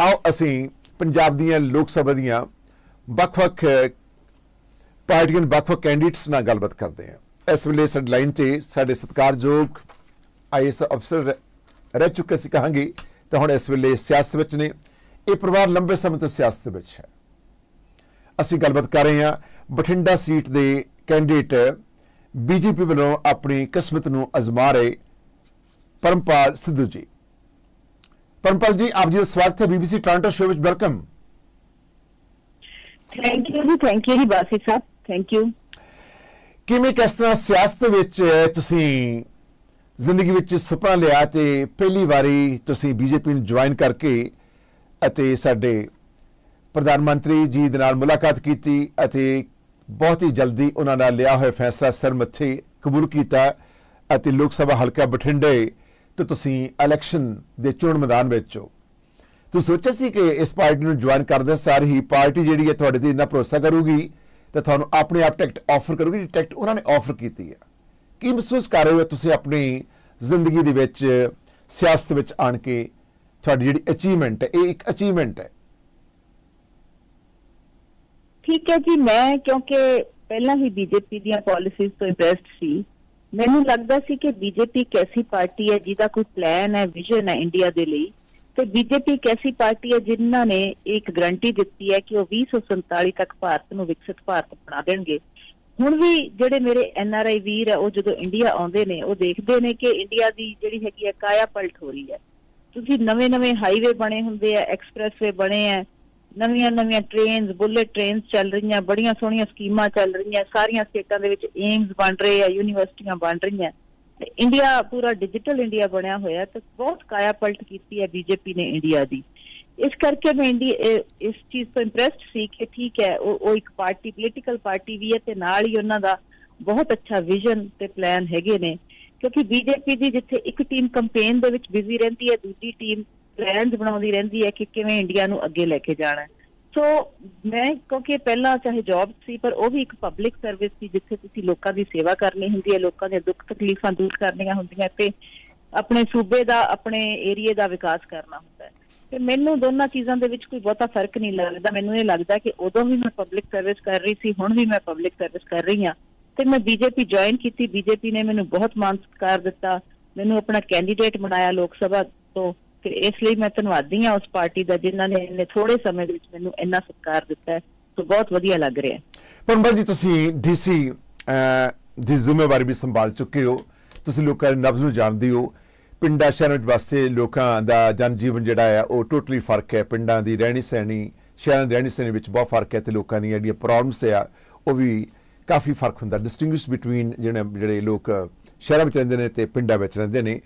ਆਓ ਅਸੀਂ ਪੰਜਾਬ ਦੀਆਂ ਲੋਕ ਸਭਾ ਦੀਆਂ ਵੱਖ-ਵੱਖ ਪਾਰਟੀਆਂ ਦੇ ਵੱਖ-ਵੱਖ ਕੈਂਡੀਡੇਟਸ ਨਾਲ ਗੱਲਬਾਤ ਕਰਦੇ ਹਾਂ। ਇਸ ਵੇਲੇ ਸਾਡੀ ਲਾਈਨ ਤੇ ਸਾਡੇ ਸਤਿਕਾਰਯੋਗ ਆਈਐਸ ਅਫਸਰ ਰਹਿ- ਰਹਿ ਚੁੱਕੇ ਸੀ ਕਹਾਂਗੇ। ਤਾਂ ਹੁਣ ਇਸ ਵੇਲੇ ਸਿਆਸਤ ਵਿੱਚ ਨੇ। ਇਹ ਪਰਿਵਾਰ ਲੰਬੇ ਸਮੇਂ ਤੋਂ ਸਿਆਸਤ ਵਿੱਚ ਹੈ। ਅਸੀਂ ਗੱਲਬਾਤ ਕਰ ਰਹੇ ਹਾਂ ਬਠਿੰਡਾ ਸੀਟ ਦੇ ਕੈਂਡੀਡੇਟ ਬੀਜੇਪੀ ਵੱਲੋਂ ਆਪਣੀ ਕਿਸਮਤ ਨੂੰ ਅਜ਼ਮਾ ਰਹੇ ਪਰਮਪਾਲ ਸਿੱਧੂ ਜੀ। ਪਰਮਪਾਲ ਜੀ ਆਪ ਜੀ ਦਾ ਸਵਾਗਤ ਹੈ ਬੀਬੀਸੀ ਟੋਰਾਂਟੋ ਸ਼ੋਅ ਵਿੱਚ। Welcome. Thank you ji thank you ji Bassi Sahib thank you ਕਿਵੇਂ ਕਿਸ ਤਰ੍ਹਾਂ ਸਿਆਸਤ ਵਿੱਚ ਤੁਸੀਂ ਜ਼ਿੰਦਗੀ ਵਿੱਚ ਸੁਪਨਾ ਲਿਆ ਤੇ ਪਹਿਲੀ ਵਾਰੀ ਤੁਸੀਂ ਬੀਜੇਪੀ ਨੂੰ ਜੁਆਇਨ ਕਰਕੇ ਅਤੇ ਸਾਡੇ ਪ੍ਰਧਾਨ ਮੰਤਰੀ ਜੀ ਦੇ ਨਾਲ ਮੁਲਾਕਾਤ ਕੀਤੀ ਅਤੇ ਬਹੁਤ ਹੀ ਜਲਦੀ ਉਹਨਾਂ ਦਾ ਲਿਆ ਹੋਇਆ ਫੈਸਲਾ ਸਰ ਮੱਥੇ ਕਬੂਲ ਕੀਤਾ ਅਤੇ ਲੋਕ ਸਭਾ ਹਲਕਾ ਬਠਿੰਡੇ ਤੋਂ ਤੁਸੀਂ ਇਲੈਕਸ਼ਨ ਦੇ ਚੋਣ ਮੈਦਾਨ ਵਿੱਚ ਹੋ। ਤੁਸੀਂ ਸੋਚਿਆ ਸੀ ਕਿ ਇਸ ਪਾਰਟੀ ਨੂੰ ਜੁਆਇਨ ਕਰਦੇ ਸਾਰ ਹੀ ਪਾਰਟੀ ਜਿਹੜੀ ਹੈ ਤੁਹਾਡੇ ਤੇ ਇੰਨਾ ਭਰੋਸਾ ਕਰੂਗੀ ਤੇ ਤੁਹਾਨੂੰ ਆਪਣੇ ਆਪ ਟਿਕਟ ਆਫਰ ਕਰੂਗੀ, ਜਿਹੜੀ ਟਿਕਟ ਉਹਨਾਂ ਨੇ ਆਫਰ ਕੀਤੀ ਹੈ। ਕੀ ਮਹਿਸੂਸ ਕਰ ਰਹੇ ਹੋ ਤੁਸੀਂ ਆਪਣੀ ਜ਼ਿੰਦਗੀ ਦੇ ਵਿੱਚ, ਸਿਆਸਤ ਵਿੱਚ ਆਣ ਕੇ ਤੁਹਾਡੀ ਜਿਹੜੀ ਅਚੀਵਮੈਂਟ ਹੈ, ਇਹ ਇੱਕ ਅਚੀਵਮੈਂਟ ਹੈ? ਠੀਕ ਹੈ ਜੀ, ਮੈਂ ਕਿਉਂਕਿ ਪਹਿਲਾਂ ਹੀ ਬੀਜੇਪੀ ਦੀਆਂ ਪਾਲਿਸੀਜ਼ ਤੋਂ ਇੰਪ੍ਰੈਸਡ ਸੀ। ਮੈਨੂੰ ਲੱਗਦਾ ਸੀ ਕਿ ਬੀਜੇਪੀ ਇੱਕ ਐਸੀ ਪਾਰਟੀ ਹੈ ਜਿਹਦਾ ਕੋਈ ਪਲਾਨ ਹੈ ਵਿਜ਼ਨ ਹੈ ਇੰਡੀਆ ਦੇ ਲਈ। ਤੇ ਬੀਜੇਪੀ ਇੱਕ ਐਸੀ ਪਾਰਟੀ ਹੈ ਜਿਨ੍ਹਾਂ ਨੇ ਇੱਕ ਗਰੰਟੀ ਦਿੱਤੀ ਹੈ ਕਿ ਉਹ 2047 ਤੱਕ ਭਾਰਤ ਨੂੰ ਵਿਕਸਿਤ ਭਾਰਤ ਬਣਾ ਦੇਣਗੇ। ਹੁਣ ਵੀ ਜਿਹੜੇ ਮੇਰੇ ਐਨ ਆਰ ਆਈ ਵੀਰ ਹੈ, ਉਹ ਜਦੋਂ ਇੰਡੀਆ ਆਉਂਦੇ ਨੇ, ਉਹ ਦੇਖਦੇ ਨੇ ਕਿ ਇੰਡੀਆ ਦੀ ਜਿਹੜੀ ਹੈਗੀ ਹੈ ਕਾਇਆ ਪਲਟ ਹੋ ਰਹੀ ਹੈ। ਤੁਸੀਂ ਨਵੇਂ-ਨਵੇਂ ਹਾਈਵੇ ਬਣੇ ਹੁੰਦੇ ਆ ਐਕਸਪ੍ਰੈਸਵੇ ਬਣੇ ਆ ਨਵੀਆਂ-ਨਵੀਆਂ ਟ੍ਰੇਨਸ ਬੁਲੇਟ ਟ੍ਰੇਨਸ ਚੱਲ ਰਹੀਆਂ, ਬੜੀਆਂ ਸੋਹਣੀਆਂ ਸਕੀਮਾਂ ਚੱਲ ਰਹੀਆਂ, ਸਾਰੀਆਂ ਸਟੇਟਾਂ ਦੇ ਵਿੱਚ ਏਮਸ ਬਣ ਰਹੇ ਆ, ਯੂਨੀਵਰਸਿਟੀਆਂ ਬਣ ਰਹੀਆਂ। ਤੇ ਇੰਡੀਆ ਪੂਰਾ ਡਿਜੀਟਲ ਇੰਡੀਆ ਬਣਿਆ ਹੋਇਆ ਤੇ ਬਹੁਤ ਕਾਇਆ ਪਲਟ ਕੀਤੀ ਹੈ ਬੀਜੇਪੀ ਨੇ ਇੰਡੀਆ ਦੀ। ਇਸ ਕਰਕੇ ਮੈਂ ਇੰਡੀ ਇਸ ਚੀਜ਼ ਤੋਂ ਇੰਪ੍ਰੈਸਡ ਸੀ ਕਿ ਠੀਕ ਹੈ, ਉਹ ਉਹ ਇੱਕ ਪਾਰਟੀ ਪੋਲੀਟੀਕਲ ਪਾਰਟੀ ਵੀ ਹੈ, ਤੇ ਨਾਲ ਹੀ ਉਹਨਾਂ ਦਾ ਬਹੁਤ ਅੱਛਾ ਵਿਜ਼ਨ ਤੇ ਪਲਾਨ ਹੈਗੇ ਨੇ। ਕਿਉਂਕਿ ਬੀਜੇਪੀ ਦੀ ਜਿੱਥੇ ਇੱਕ ਟੀਮ ਕੈਂਪੇਨ ਦੇ ਵਿੱਚ ਬਿਜ਼ੀ ਰਹਿੰਦੀ ਹੈ, ਦੂਜੀ ਟੀਮ ਪਲਾਨਸ ਬਣਾਉਂਦੀ ਰਹਿੰਦੀ ਹੈ ਕਿ ਕਿਵੇਂ ਇੰਡੀਆ ਨੂੰ ਅੱਗੇ ਲੈ ਕੇ ਜਾਣਾ ਸੋ ਮੈਂ ਕਿਉਂਕਿ ਪਹਿਲਾਂ ਚਾਹੇ ਜੌਬ ਸੀ, ਪਰ ਉਹ ਵੀ ਇੱਕ ਪਬਲਿਕ ਸਰਵਿਸ ਸੀ, ਜਿੱਥੇ ਤੁਸੀਂ ਲੋਕਾਂ ਦੀ ਸੇਵਾ ਕਰਨੀ ਹੁੰਦੀ ਹੈ, ਲੋਕਾਂ ਦੇ ਦੁੱਖ ਤਕਲੀਫਾਂ ਦੂਰ ਕਰਨੀਆਂ ਹੁੰਦੀਆਂ ਤੇ ਆਪਣੇ ਸੂਬੇ ਦਾ, ਆਪਣੇ ਏਰੀਏ ਦਾ ਵਿਕਾਸ ਕਰਨਾ ਹੁੰਦਾ ਹੈ। ਤੇ ਮੈਨੂੰ ਦੋਨਾਂ ਚੀਜ਼ਾਂ ਦੇ ਵਿੱਚ ਕੋਈ ਬਹੁਤਾ ਫ਼ਰਕ ਨਹੀਂ ਲੱਗਦਾ। ਮੈਨੂੰ ਇਹ ਲੱਗਦਾ ਕਿ ਉਦੋਂ ਵੀ ਮੈਂ ਪਬਲਿਕ ਸਰਵਿਸ ਕਰ ਰਹੀ ਸੀ, ਹੁਣ ਵੀ ਮੈਂ ਪਬਲਿਕ ਸਰਵਿਸ ਕਰ ਰਹੀ ਹਾਂ। ਤੇ ਮੈਂ ਬੀਜੇਪੀ ਜੁਆਇਨ ਕੀਤੀ। ਬੀਜੇਪੀ ਨੇ ਮੈਨੂੰ ਬਹੁਤ ਮਾਨ ਸਤਿਕਾਰ ਦਿੱਤਾ। ਮੈਨੂੰ ਆਪਣਾ ਕੈਂਡੀਡੇਟ ਬਣਾਇਆ ਲੋਕ ਸਭਾ ਤੋਂ। ਤੇ ਇਸ ਲਈ ਮੈਂ ਧੰਨਵਾਦੀ ਹਾਂ ਉਸ ਪਾਰਟੀ ਦਾ ਜਿਨ੍ਹਾਂ ਨੇ ਇੰਨੇ ਥੋੜੇ ਸਮੇਂ ਦੇ ਵਿੱਚ ਮੈਨੂੰ ਇੰਨਾ ਸਤਿਕਾਰ ਦਿੱਤਾ ਹੈ, ਸੋ ਬਹੁਤ ਵਧੀਆ ਲੱਗ ਰਿਹਾ ਹੈ। ਜੀ, ਤੁਸੀਂ ਡੀਸੀ ਦੀ ਜ਼ਿੰਮੇਵਾਰੀ ਵੀ ਸੰਭਾਲ ਚੁੱਕੇ ਹੋ। ਤੁਸੀਂ ਲੋਕਾਂ ਦੇ ਨਬਜ਼ ਨੂੰ ਜਾਣਦੇ ਹੋ। ਪਿੰਡਾਂ, ਸ਼ਹਿਰਾਂ ਵਿੱਚ ਵਸਦੇ ਲੋਕਾਂ ਦਾ ਜਨ ਜੀਵਨ ਜਿਹੜਾ ਆ ਉਹ ਟੋਟਲੀ ਫ਼ਰਕ ਹੈ। ਪਿੰਡਾਂ ਦੀ ਰਹਿਣੀ ਸਹਿਣੀ, ਸ਼ਹਿਰਾਂ ਦੀ ਰਹਿਣੀ ਸਹਿਣੀ ਵਿੱਚ ਬਹੁਤ ਫ਼ਰਕ ਹੈ ਤੇ ਲੋਕਾਂ ਦੀਆਂ ਜਿਹੜੀਆਂ ਪ੍ਰੋਬਲਮਸ ਆ, ਉਹ ਵੀ ਕਾਫੀ ਫ਼ਰਕ ਹੁੰਦਾ। ਡਿਸਟਿੰਗੁਇਸ਼ ਬਿਟਵੀਨ ਜਿਹੜੇ ਜਿਹੜੇ ਲੋਕ ਸ਼ਹਿਰਾਂ ਵਿੱਚ ਰਹਿੰਦੇ ਨੇ ਤੇ ਪਿੰਡਾਂ ਵਿੱਚ ਰਹਿੰਦੇ ਨੇ।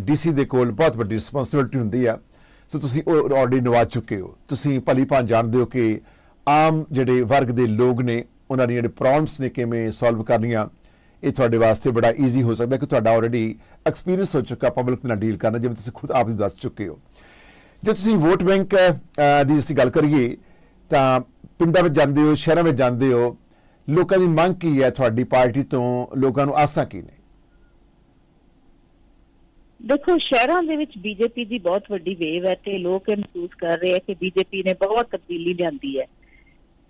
ਡੀਸੀ ਦੇ ਕੋਲ ਬਹੁਤ ਵੱਡੀ ਰਿਸਪੌਂਸਿਬਿਲਟੀ ਹੁੰਦੀ ਆ। ਸੋ ਤੁਸੀਂ ਉਹ ਆਲਰੇਡੀ ਨਿਭਾ ਚੁੱਕੇ ਹੋ। ਤੁਸੀਂ ਭਲੀ ਭਾਂ ਜਾਣਦੇ ਹੋ ਕਿ ਆਮ ਜਿਹੜੇ ਵਰਗ ਦੇ ਲੋਕ ਨੇ, ਉਹਨਾਂ ਦੀਆਂ ਜਿਹੜੇ ਪ੍ਰੋਬਲਮਸ ਨੇ ਕਿਵੇਂ ਸੋਲਵ ਕਰਨੀਆਂ, ਇਹ ਤੁਹਾਡੇ ਵਾਸਤੇ ਬੜਾ ਈਜ਼ੀ ਹੋ ਸਕਦਾ ਕਿ ਤੁਹਾਡਾ ਆਲਰੇਡੀ ਐਕਸਪੀਰੀਅੰਸ ਹੋ ਚੁੱਕਾ ਪਬਲਿਕ ਨਾਲ ਡੀਲ ਕਰਨਾ, ਜਿਵੇਂ ਤੁਸੀਂ ਖੁਦ ਆਪ ਹੀ ਦੱਸ ਚੁੱਕੇ ਹੋ। ਜੇ ਤੁਸੀਂ ਵੋਟ ਬੈਂਕ ਦੀ ਅਸੀਂ ਗੱਲ ਕਰੀਏ, ਤਾਂ ਪਿੰਡਾਂ ਵਿੱਚ ਜਾਂਦੇ ਹੋ, ਸ਼ਹਿਰਾਂ ਵਿੱਚ ਜਾਂਦੇ ਹੋ, ਲੋਕਾਂ ਦੀ ਮੰਗ ਕੀ ਹੈ ਤੁਹਾਡੀ ਪਾਰਟੀ ਤੋਂ? ਲੋਕਾਂ ਨੂੰ ਆਸਾਂ ਕੀ ਨੇ? ਦੇਖੋ ਸ਼ਹਿਰਾਂ ਦੇ ਵਿੱਚ ਬੀਜੇਪੀ ਦੀ ਬਹੁਤ ਵੱਡੀ ਵੇਵ ਹੈ ਤੇ ਲੋਕ ਇਹ ਮਹਿਸੂਸ ਕਰ ਰਹੇ ਆ ਕਿ ਬੀਜੇਪੀ ਨੇ ਬਹੁਤ ਤਬਦੀਲੀ ਲਿਆਂਦੀ ਹੈ।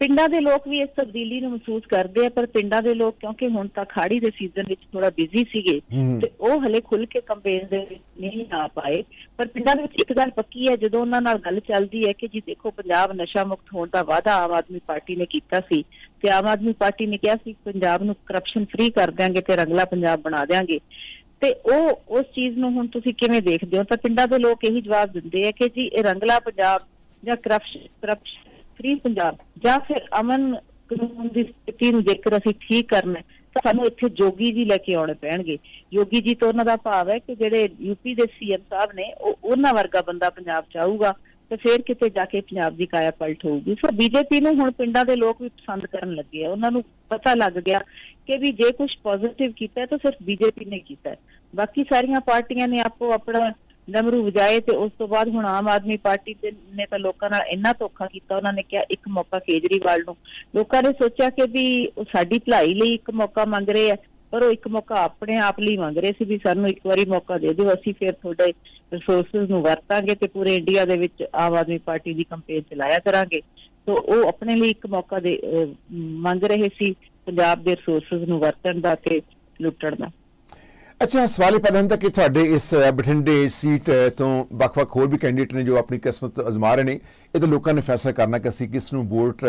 ਪਿੰਡਾਂ ਦੇ ਲੋਕ ਵੀ ਇਸ ਤਬਦੀਲੀ ਨੂੰ ਮਹਿਸੂਸ ਕਰਦੇ ਆ ਪਰ ਪਿੰਡਾਂ ਦੇ ਲੋਕ ਕਿਉਂਕਿ ਹੁਣ ਤੱਕ ਖਾੜੀ ਦੇ ਸੀਜ਼ਨ ਵਿੱਚ ਥੋੜਾ ਬਿਜ਼ੀ ਸੀਗੇ। ਤੇ ਉਹ ਹਲੇ ਖੁੱਲ ਕੇ ਕੰਪੇਨ ਦੇ ਵਿੱਚ ਨਹੀਂ ਆ ਪਾਏ। ਪਰ ਪਿੰਡਾਂ ਦੇ ਵਿੱਚ ਇੱਕ ਗੱਲ ਪੱਕੀ ਹੈ ਜਦੋਂ ਉਹਨਾਂ ਨਾਲ ਗੱਲ ਚੱਲਦੀ ਹੈ ਕਿ ਜੀ ਦੇਖੋ ਪੰਜਾਬ ਨਸ਼ਾ ਮੁਕਤ ਹੋਣ ਦਾ ਵਾਅਦਾ ਆਮ ਆਦਮੀ ਪਾਰਟੀ ਨੇ ਕੀਤਾ ਸੀ ਤੇ ਆਮ ਆਦਮੀ ਪਾਰਟੀ ਨੇ ਕਿਹਾ ਸੀ ਪੰਜਾਬ ਨੂੰ ਕਰਪਸ਼ਨ ਫ੍ਰੀ ਕਰ ਦਿਆਂਗੇ ਤੇ ਰੰਗਲਾ ਪੰਜਾਬ ਬਣਾ ਦਿਆਂਗੇ। ਤੇ ਉਹ, ਉਸ ਚੀਜ਼ ਨੂੰ ਹੁਣ ਤੁਸੀਂ ਕਿਵੇਂ ਦੇਖਦੇ ਹੋ? ਤਾਂ ਪਿੰਡਾਂ ਦੇ ਲੋਕ ਇਹੀ ਜਵਾਬ ਦਿੰਦੇ ਆ ਕਿ ਜੀ ਇਹ ਰੰਗਲਾ ਪੰਜਾਬ ਜਾਂ ਕਰਪਸ਼ਨ ਕਰਪਸ਼ਨ ਫ੍ਰੀ ਪੰਜਾਬ ਜਾਂ ਫਿਰ ਅਮਨ ਕਾਨੂੰਨ ਦੀ ਸਥਿਤੀ ਨੂੰ ਜੇਕਰ ਅਸੀਂ ਠੀਕ ਕਰਨਾ ਤਾਂ ਸਾਨੂੰ ਇੱਥੇ ਜੋਗੀ ਜੀ ਲੈ ਕੇ ਆਉਣੇ ਪੈਣਗੇ। ਜੋਗੀ ਜੀ ਤੋਂ ਉਹਨਾਂ ਦਾ ਭਾਵ ਹੈ ਕਿ ਜਿਹੜੇ ਯੂਪੀ ਦੇ ਸੀਐਮ ਸਾਹਿਬ ਨੇ, ਉਹ ਉਹਨਾਂ ਵਰਗਾ ਬੰਦਾ ਪੰਜਾਬ ਚ ਆਊਗਾ ਤੇ ਫਿਰ ਕਿਤੇ ਜਾ ਕੇ ਪੰਜਾਬ ਦੀ ਕਾਇਆ ਪਲਟ ਹੋਊਗੀ। ਸੋ ਬੀਜੇਪੀ ਨੂੰ ਹੁਣ ਪਿੰਡਾਂ ਦੇ ਲੋਕ ਵੀ ਪਸੰਦ ਕਰਨ ਲੱਗੇ ਆ। ਉਹਨਾਂ ਨੂੰ ਪਤਾ ਲੱਗ ਗਿਆ ਕਿ ਵੀ ਜੇ ਕੁਝ ਪੋਜ਼ਿਟਿਵ ਕੀਤਾ ਤਾਂ ਸਿਰਫ ਬੀਜੇਪੀ ਨੇ ਕੀਤਾ ਬਾਕੀ ਸਾਰੀਆਂ ਪਾਰਟੀਆਂ ਨੇ ਆਪੋ ਆਪਣਾ ਡਮਰੂ ਵਜਾਏ ਤੇ ਉਸ ਤੋਂ ਬਾਅਦ ਹੁਣ ਆਮ ਆਦਮੀ ਪਾਰਟੀ ਤੇ ਨੇ ਤਾਂ ਲੋਕਾਂ ਨਾਲ ਇੰਨਾ ਧੋਖਾ ਕੀਤਾ, ਉਹਨਾਂ ਨੇ ਕਿਹਾ ਇੱਕ ਮੌਕਾ ਕੇਜਰੀਵਾਲ ਨੂੰ। ਲੋਕਾਂ ਨੇ ਸੋਚਿਆ ਕਿ ਵੀ ਉਹ ਸਾਡੀ ਭਲਾਈ ਲਈ ਇੱਕ ਮੌਕਾ ਮੰਗ ਰਹੇ ਆ, ਪਰ ਉਹ ਇੱਕ ਮੌਕਾ ਆਪਣੇ ਆਪ ਲਈ ਮੰਗ ਰਹੇ ਸੀ ਵੀ ਸਾਨੂੰ ਇੱਕ ਵਾਰੀ ਮੌਕਾ ਦੇ ਦਿਓ, ਅਸੀਂ ਫਿਰ ਤੁਹਾਡੇ ਰਿਸੋਰਸਸ ਨੂੰ ਵਰਤਾਂਗੇ ਤੇ ਪੂਰੇ ਇੰਡੀਆ ਦੇ ਵਿੱਚ ਆਮ ਆਦਮੀ ਪਾਰਟੀ ਦੀ ਕੰਪੇਨ ਚਲਾਇਆ ਕਰਾਂਗੇ। ਸੋ ਉਹ ਆਪਣੇ ਲਈ ਇੱਕ ਮੌਕਾ ਦੇ ਮੰਗ ਰਹੇ ਸੀ। ਪੰਜਾਬ ਦੇ ਰਿਸੋਰਸਸ ਨੂੰ ਵਰਤਣ ਦਾ ਤੇ ਲੁੱਟਣ ਦਾ। ਅੱਛਾ, ਸਵਾਲ ਇਹ ਪੈਦਾ ਹੁੰਦਾ ਕਿ ਤੁਹਾਡੇ ਇਸ ਬਠਿੰਡੇ ਸੀਟ ਤੋਂ ਵੱਖ-ਵੱਖ ਹੋਰ ਵੀ ਕੈਂਡੀਡੇਟ ਨੇ ਜੋ ਆਪਣੀ ਕਿਸਮਤ ਅਜ਼ਮਾ ਰਹੇ ਨੇ, ਇਹ ਤਾਂ ਲੋਕਾਂ ਨੇ ਫੈਸਲਾ ਕਰਨਾ ਕਿ ਅਸੀਂ ਕਿਸ ਨੂੰ ਵੋਟ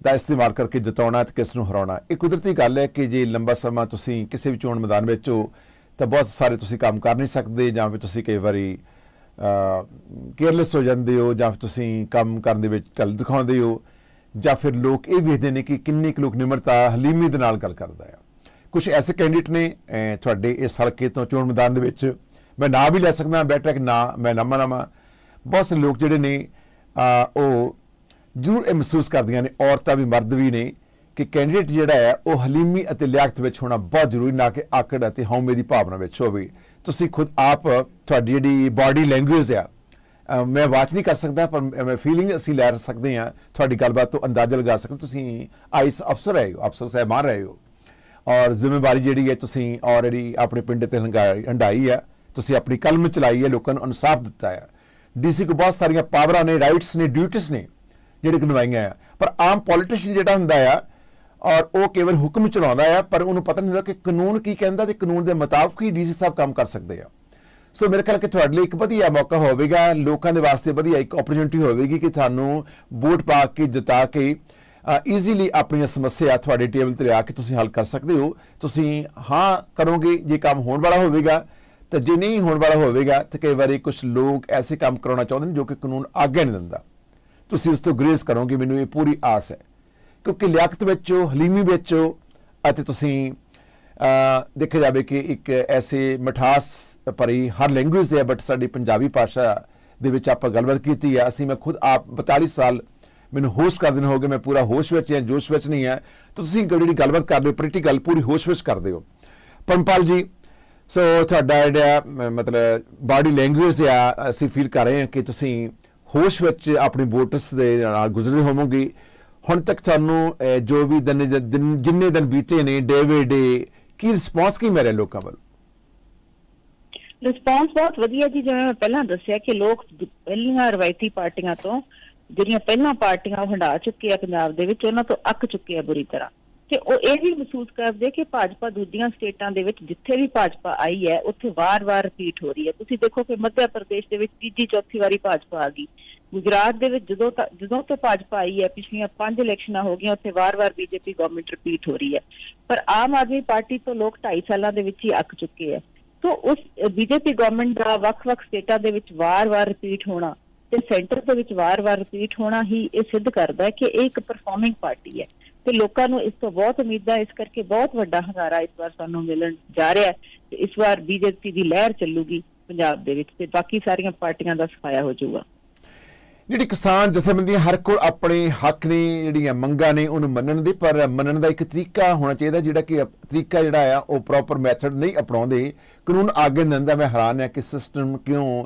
ਦਾ ਇਸਤੇਮਾਲ ਕਰਕੇ ਜਿਤਾਉਣਾ ਤੇ ਕਿਸ ਨੂੰ ਹਰਾਉਣਾ। ਇਹ ਕੁਦਰਤੀ ਗੱਲ ਹੈ ਕਿ ਜੇ ਲੰਬਾ ਸਮਾਂ ਤੁਸੀਂ ਕਿਸੇ ਵੀ ਚੋਣ ਮੈਦਾਨ ਵਿੱਚ ਹੋ, ਤਾਂ ਬਹੁਤ ਸਾਰੇ ਤੁਸੀਂ ਕੰਮ ਕਰ ਨਹੀਂ ਸਕਦੇ ਜਾਂ ਫਿਰ ਤੁਸੀਂ ਕਈ ਵਾਰੀ ਕੇਅਰਲੈਸ ਹੋ ਜਾਂਦੇ ਹੋ ਜਾਂ ਫਿਰ ਤੁਸੀਂ ਕੰਮ ਕਰਨ ਦੇ ਵਿੱਚ ਢਲ ਦਿਖਾਉਂਦੇ ਹੋ। ਜਾਂ ਫਿਰ ਲੋਕ ਇਹ ਵੇਖਦੇ ਨੇ ਕਿ ਕਿੰਨੇ ਕੁ ਲੋਕ ਨਿਮਰਤਾ ਹਲੀਮੀ ਦੇ ਨਾਲ ਗੱਲ ਕਰਦਾ ਆ। ਕੁਝ ਐਸੇ ਕੈਂਡੀਡੇਟ ਨੇ ਤੁਹਾਡੇ ਇਸ ਹਲਕੇ ਤੋਂ ਚੋਣ ਮੈਦਾਨ ਦੇ ਵਿੱਚ। ਮੈਂ ਨਾਂ ਵੀ ਲੈ ਸਕਦਾ, ਬੈਠਕ ਨਾ, ਮੈਂ ਲੰਮਾ ਲੰਮਾ। ਬਹੁਤ ਸਾਰੇ ਲੋਕ ਜਿਹੜੇ ਨੇ ਉਹ ਜ਼ਰੂਰ ਇਹ ਮਹਿਸੂਸ ਕਰਦੀਆਂ ਨੇ, ਔਰਤਾਂ ਵੀ ਮਰਦ ਵੀ ਨੇ, ਕਿ ਕੈਂਡੀਡੇਟ ਜਿਹੜਾ ਹੈ, ਉਹ ਹਲੀਮੀ ਅਤੇ ਲਿਆਕਤ ਵਿੱਚ ਹੋਣਾ ਬਹੁਤ ਜ਼ਰੂਰੀ, ਨਾ ਕਿ ਆਕੜ ਅਤੇ ਹਉਮੈ ਦੀ ਭਾਵਨਾ ਵਿੱਚ ਹੋਵੇ। ਤੁਸੀਂ ਖੁਦ ਆਪ, ਤੁਹਾਡੀ ਜਿਹੜੀ ਬਾਡੀ ਲੈਂਗੁਏਜ ਆ ਮੈਂ ਬਾਤ ਨਹੀਂ ਕਰ ਸਕਦਾ, ਪਰ ਮੈਂ ਫੀਲਿੰਗ ਅਸੀਂ ਲੈ ਸਕਦੇ ਹਾਂ। ਤੁਹਾਡੀ ਗੱਲਬਾਤ ਤੋਂ ਅੰਦਾਜ਼ਾ ਲਗਾ ਸਕਦੇ, ਤੁਸੀਂ ਆਈਸ ਅਫਸਰ ਰਹੇ ਹੋ ਅਫਸਰ ਸਾਹਿਬਾਨ ਰਹੇ ਹੋ। ਔਰ ਜ਼ਿੰਮੇਵਾਰੀ ਜਿਹੜੀ ਹੈ, ਤੁਸੀਂ ਆਲਰੇਡੀ ਆਪਣੇ ਪਿੰਡ ਤੇ ਹੰਗਾਈ- ਹੰਡਾਈ ਹੈ ਤੁਸੀਂ ਆਪਣੀ ਕਲਮ ਚਲਾਈ ਹੈ, ਲੋਕਾਂ ਨੂੰ ਇਨਸਾਫ ਦਿੱਤਾ ਹੈ। ਡੀਸੀ ਕੋ ਬਹੁਤ ਸਾਰੀਆਂ ਪਾਵਰਾਂ ਨੇ ਰਾਈਟਸ ਨੇ ਡਿਊਟੀਆਂ ਨੇ, ਜਿਹੜੇ ਕਿ ਨਿਭਾਈਆਂ ਆ। ਪਰ ਆਮ ਪੋਲੀਟੀਸ਼ੀਅਨ ਜਿਹੜਾ ਹੁੰਦਾ ਆ, ਔਰ ਉਹ ਕੇਵਲ ਹੁਕਮ ਚਲਾਉਂਦਾ ਆ, ਪਰ ਉਹਨੂੰ ਪਤਾ ਨਹੀਂ ਹੁੰਦਾ ਕਿ ਕਾਨੂੰਨ ਕੀ ਕਹਿੰਦਾ ਤੇ ਕਾਨੂੰਨ ਦੇ ਮੁਤਾਬਕ ਹੀ ਡੀਸੀ ਸਾਹਿਬ ਕੰਮ ਕਰ ਸਕਦੇ ਆ। ਸੋ ਮੇਰੇ ਖਿਆਲ ਕਿ ਤੁਹਾਡੇ ਲਈ ਇੱਕ ਵਧੀਆ ਮੌਕਾ ਹੋਵੇਗਾ, ਲੋਕਾਂ ਦੇ ਵਾਸਤੇ ਵਧੀਆ ਇੱਕ ਓਪਰਚੁਨਿਟੀ ਹੋਵੇਗੀ ਕਿ ਤੁਹਾਨੂੰ ਵੋਟ ਪਾ ਕੇ, ਜਿਤਾ ਕੇ ਈਜ਼ੀਲੀ ਆਪਣੀਆਂ ਸਮੱਸਿਆ ਤੁਹਾਡੇ ਟੇਬਲ ਤੇ ਲਿਆ ਕੇ ਤੁਸੀਂ ਹੱਲ ਕਰ ਸਕਦੇ ਹੋ। ਤੁਸੀਂ ਹਾਂ ਕਰੋਗੇ, ਜੇ ਕੰਮ ਹੋਣ ਵਾਲਾ ਹੋਵੇਗਾ, ਤਾਂ ਜੇ ਨਹੀਂ ਹੋਣ ਵਾਲਾ ਹੋਵੇਗਾ, ਤਾਂ ਕਈ ਵਾਰੀ ਕੁਝ ਲੋਕ ਐਸੇ ਕੰਮ ਕਰਾਉਣਾ ਚਾਹੁੰਦੇ ਨੇ ਜੋ ਕਿ ਕਾਨੂੰਨ ਆਗਿਆ ਨਹੀਂ ਦਿੰਦਾ। ਤੁਸੀਂ ਉਸ ਤੋਂ ਗ੍ਰੇਸ ਕਰੋਗੇ, ਮੈਨੂੰ ਇਹ ਪੂਰੀ ਆਸ ਹੈ। ਕਿਉਂਕਿ ਲਿਆਕਤ ਵਿੱਚ ਹੋ, ਹਲੀਮੀ ਵਿੱਚ ਹੋ, ਅਤੇ ਤੁਸੀਂ ਦੇਖਿਆ ਜਾਵੇ ਕਿ ਇੱਕ ਐਸੇ ਮਠਾਸ ਭਰੀ ਹਰ ਲੈਂਗੁਏਜ ਹੈ ਬਟ ਸਾਡੀ ਪੰਜਾਬੀ ਭਾਸ਼ਾ ਦੇ ਵਿੱਚ ਆਪਾਂ ਗੱਲਬਾਤ ਕੀਤੀ ਹੈ ਅਸੀਂ, ਮੈਂ ਖੁਦ ਆਪ 42 ਸਾਲ ਮੈਨੂੰ ਹੋਸਟ ਕਰ ਦਿਨ ਹੋ ਮੈਂ ਪੂਰਾ ਹੋਸ਼ ਵਿੱਚ ਹਾਂ, ਜੋਸ਼ ਵਿੱਚ ਨਹੀਂ ਹਾਂ। ਤੁਸੀਂ ਜਿਹੜੀ ਗੱਲਬਾਤ ਕਰਦੇ ਹੋ ਪ੍ਰੈਕਟੀਕਲ ਪੂਰੀ ਹੋਸ਼ ਵਿੱਚ ਕਰਦੇ ਹੋ। ਪਰਮਪਾਲ ਜੀ ਸੋ ਤੁਹਾਡਾ ਜਿਹੜਾ ਮਤਲਬ ਬਾਡੀ ਲੈਂਗੁਏਜ ਆ, ਅਸੀਂ ਫੀਲ ਕਰ ਰਹੇ ਹਾਂ ਕਿ ਤੁਸੀਂ ਹੋਸ਼ ਵਿੱਚ ਆਪਣੀ ਵੋਟਰਸ ਦੇ ਨਾਲ ਗੁਜ਼ਰੇ ਹੋਵੋਗੇ। ਹੁਣ ਤੱਕ ਤੁਹਾਨੂੰ ਜੋ ਵੀ ਦਿਨ ਦਿਨ- ਜਿੰਨੇ ਦਿਨ ਬੀਤੇ ਨੇ day by day Ki response ਕੀ ਮੇਰੇ ਲੋਕਾਂ ਵੱਲ? ਰਿਸਪੌਂਸ ਬਹੁਤ ਵਧੀਆ ਜੀ, ਜਿਵੇਂ ਮੈਂ ਪਹਿਲਾਂ ਦੱਸਿਆ ਕਿ ਲੋਕ ਪਹਿਲੀਆਂ ਰਵਾਇਤੀ ਪਾਰਟੀਆਂ ਤੋਂ, ਜਿਹੜੀਆਂ ਪਹਿਲਾਂ ਪਾਰਟੀਆਂ ਉਹ ਹੰਡਾ ਚੁੱਕੇ ਆ ਪੰਜਾਬ ਦੇ ਵਿੱਚ, ਉਹਨਾਂ ਤੋਂ ਅੱਕ ਚੁੱਕੇ ਆ ਬੁਰੀ ਤਰ੍ਹਾਂ। ਤੇ ਉਹ ਇਹ ਵੀ ਮਹਿਸੂਸ ਕਰਦੇ ਕਿ ਭਾਜਪਾ ਦੂਜੀਆਂ ਸਟੇਟਾਂ ਦੇ ਵਿੱਚ ਜਿੱਥੇ ਵੀ ਭਾਜਪਾ ਆਈ ਹੈ, ਉੱਥੇ ਵਾਰ-ਵਾਰ ਰਿਪੀਟ ਹੋ ਰਹੀ ਹੈ। ਤੁਸੀਂ ਦੇਖੋ ਕਿ ਮੱਧ ਪ੍ਰਦੇਸ਼ ਦੇ ਵਿੱਚ ਤੀਜੀ, ਚੌਥੀ ਵਾਰੀ ਭਾਜਪਾ ਆ ਗਈ। ਗੁਜਰਾਤ ਦੇ ਵਿੱਚ ਜਦੋਂ ਤਾਂ- ਜਦੋਂ ਤੋਂ ਭਾਜਪਾ ਆਈ ਹੈ, ਪਿਛਲੀਆਂ ਪੰਜ ਇਲੈਕਸ਼ਨਾਂ ਹੋ ਗਈਆਂ, ਉੱਥੇ ਵਾਰ-ਵਾਰ ਬੀਜੇਪੀ ਗਵਰਨਮੈਂਟ ਰਿਪੀਟ ਹੋ ਰਹੀ ਹੈ। ਪਰ ਆਮ ਆਦਮੀ ਪਾਰਟੀ ਤੋਂ ਲੋਕ 2.5 ਸਾਲਾਂ ਦੇ ਵਿੱਚ ਹੀ ਅੱਕ ਚੁੱਕੇ ਹੈ। ਸੋ ਉਸ ਬੀਜੇਪੀ ਗਵਰਨਮੈਂਟ ਦਾ ਵੱਖ-ਵੱਖ ਸਟੇਟਾਂ ਦੇ ਵਿੱਚ ਵਾਰ-ਵਾਰ ਰਿਪੀਟ ਹੋਣਾ ਤੇ ਸੈਂਟਰ ਦੇ ਵਿੱਚ ਵਾਰ-ਵਾਰ ਰਿਪੀਟ ਹੋਣਾ ਹੀ ਇਹ ਸਿੱਧ ਕਰਦਾ ਹੈ ਕਿ ਇਹ ਇੱਕ ਪਰਫਾਰਮਿੰਗ ਪਾਰਟੀ ਹੈ। ਤੇ ਲੋਕਾਂ ਨੂੰ ਇਸ ਤੋਂ ਬਹੁਤ ਉਮੀਦਾਂ ਇਸ ਕਰਕੇ ਬਹੁਤ ਵੱਡਾ ਹੰਗਾਰਾ ਇਸ ਵਾਰ ਸਾਨੂੰ ਮਿਲਣ ਜਾ ਰਿਹਾ ਹੈ ਤੇ ਇਸ ਵਾਰ ਬੀਜੇਪੀ ਦੀ ਲਹਿਰ ਚੱਲੂਗੀ ਪੰਜਾਬ ਦੇ ਵਿੱਚ ਤੇ ਬਾਕੀ ਸਾਰੀਆਂ ਪਾਰਟੀਆਂ ਦਾ ਸਫਾਇਆ ਹੋ ਜਾਊਗਾ। ਜਿਹੜੀ ਕਿਸਾਨ ਜਥੇਬੰਦੀਆਂ ਹਰ ਕੋਲ ਆਪਣੇ ਹੱਕ ਨੇ ਜਿਹੜੀਆਂ ਮੰਗਾਂ ਨੇ ਉਹਨੂੰ ਮੰਨਣ ਦੇ ਪਰ ਮੰਨਣ ਦਾ ਇੱਕ ਤਰੀਕਾ ਹੋਣਾ ਚਾਹੀਦਾ ਜਿਹੜਾ ਕਿ ਤਰੀਕਾ ਜਿਹੜਾ ਆ ਉਹ ਪ੍ਰੋਪਰ ਮੈਥਡ ਨਹੀਂ ਅਪਣਾਉਂਦੇ। ਕਾਨੂੰਨ ਆਗੇ ਨਹੀਂ ਦਿੰਦਾ ਮੈਂ ਹੈਰਾਨ ਹਾਂ ਕਿ ਸਿਸਟਮ ਕਿਉਂ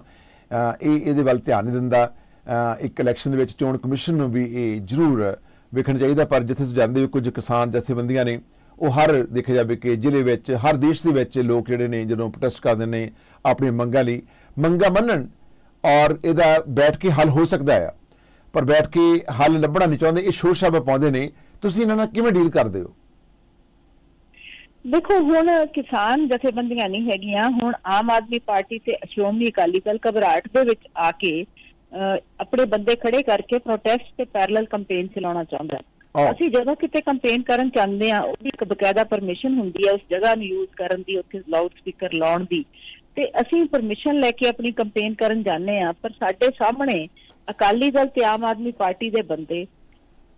ਇਹ ਇਹਦੇ ਵੱਲ ਧਿਆਨ ਨਹੀਂ ਦਿੰਦਾ। ਅਹ, ਇੱਕ ਇਲੈਕਸ਼ਨ ਦੇ ਵਿੱਚ ਚੋਣ ਕਮਿਸ਼ਨ ਨੂੰ ਵੀ ਇਹ ਜ਼ਰੂਰ ਵੇਖਣਾ ਚਾਹੀਦਾ, ਪਰ ਜਿੱਥੇ ਜਾਂਦੇ ਹੋ ਕੁਝ ਕਿਸਾਨ ਜਥੇਬੰਦੀਆਂ ਨੇ, ਉਹ ਹਰ ਦੇਖਿਆ ਜਾਵੇ ਕਿ ਜ਼ਿਲ੍ਹੇ ਵਿੱਚ, ਹਰ ਦੇਸ਼ ਦੇ ਵਿੱਚ ਲੋਕ ਜਿਹੜੇ ਨੇ, ਜਦੋਂ ਪ੍ਰੋਟੈਸਟ ਕਰਦੇ ਨੇ ਆਪਣੀਆਂ ਮੰਗਾਂ ਲਈ, ਮੰਗਾਂ ਮੰਨਣ ਔਰ ਇਹਦਾ ਬੈਠ ਕੇ ਹੱਲ ਹੋ ਸਕਦਾ ਹੈ ਪਰ ਬੈਠ ਕੇ ਹੱਲ ਲੱਭਣਾ ਨਹੀਂ ਚਾਹੁੰਦੇ, ਇਹ ਸ਼ੋਰ ਸ਼ਰਾਬਾ ਪਾਉਂਦੇ ਨੇ। ਤੁਸੀਂ ਇਹਨਾਂ ਨਾਲ ਕਿਵੇਂ ਡੀਲ ਕਰਦੇ ਹੋ? ਦੇਖੋ, ਹੁਣ ਕਿਸਾਨ ਜਥੇਬੰਦੀਆਂ ਨਹੀਂ ਹੈਗੀਆਂ, ਹੁਣ ਆਮ ਆਦਮੀ ਪਾਰਟੀ ਤੇ ਸ਼੍ਰੋਮਣੀ ਅਕਾਲੀ ਦਲ ਘਬਰਾਹਟ ਦੇ ਵਿੱਚ ਆ ਕੇ ਆਪਣੇ ਬੰਦੇ ਖੜੇ ਕਰਕੇ ਪ੍ਰੋਟੈਸਟ ਤੇ ਪੈਰਲਲ ਕੰਪੇਨ ਚਲਾਉਣਾ ਚਾਹੁੰਦਾ। ਅਸੀਂ ਜਦੋਂ ਕਿਤੇ ਕੰਪੇਨ ਕਰਨ ਚਾਹੁੰਦੇ ਆ ਉਹਦੀ ਇੱਕ ਬਕਾਇਦਾ ਪਰਮਿਸ਼ਨ ਹੁੰਦੀ ਹੈ ਉਸ ਜਗ੍ਹਾ ਨੂੰ ਯੂਜ਼ ਕਰਨ ਦੀ ਉੱਥੇ ਲਾਊਡ ਸਪੀਕਰ ਲਾਉਣ ਦੀ ਤੇ ਅਸੀਂ ਪਰਮਿਸ਼ਨ ਲੈ ਕੇ ਆਪਣੀ ਕੰਪੇਨ ਕਰਨ ਜਾਂਦੇ ਆ ਪਰ ਸਾਡੇ ਸਾਹਮਣੇ ਅਕਾਲੀ ਦਲ ਤੇ ਆਮ ਆਦਮੀ ਪਾਰਟੀ ਦੇ ਬੰਦੇ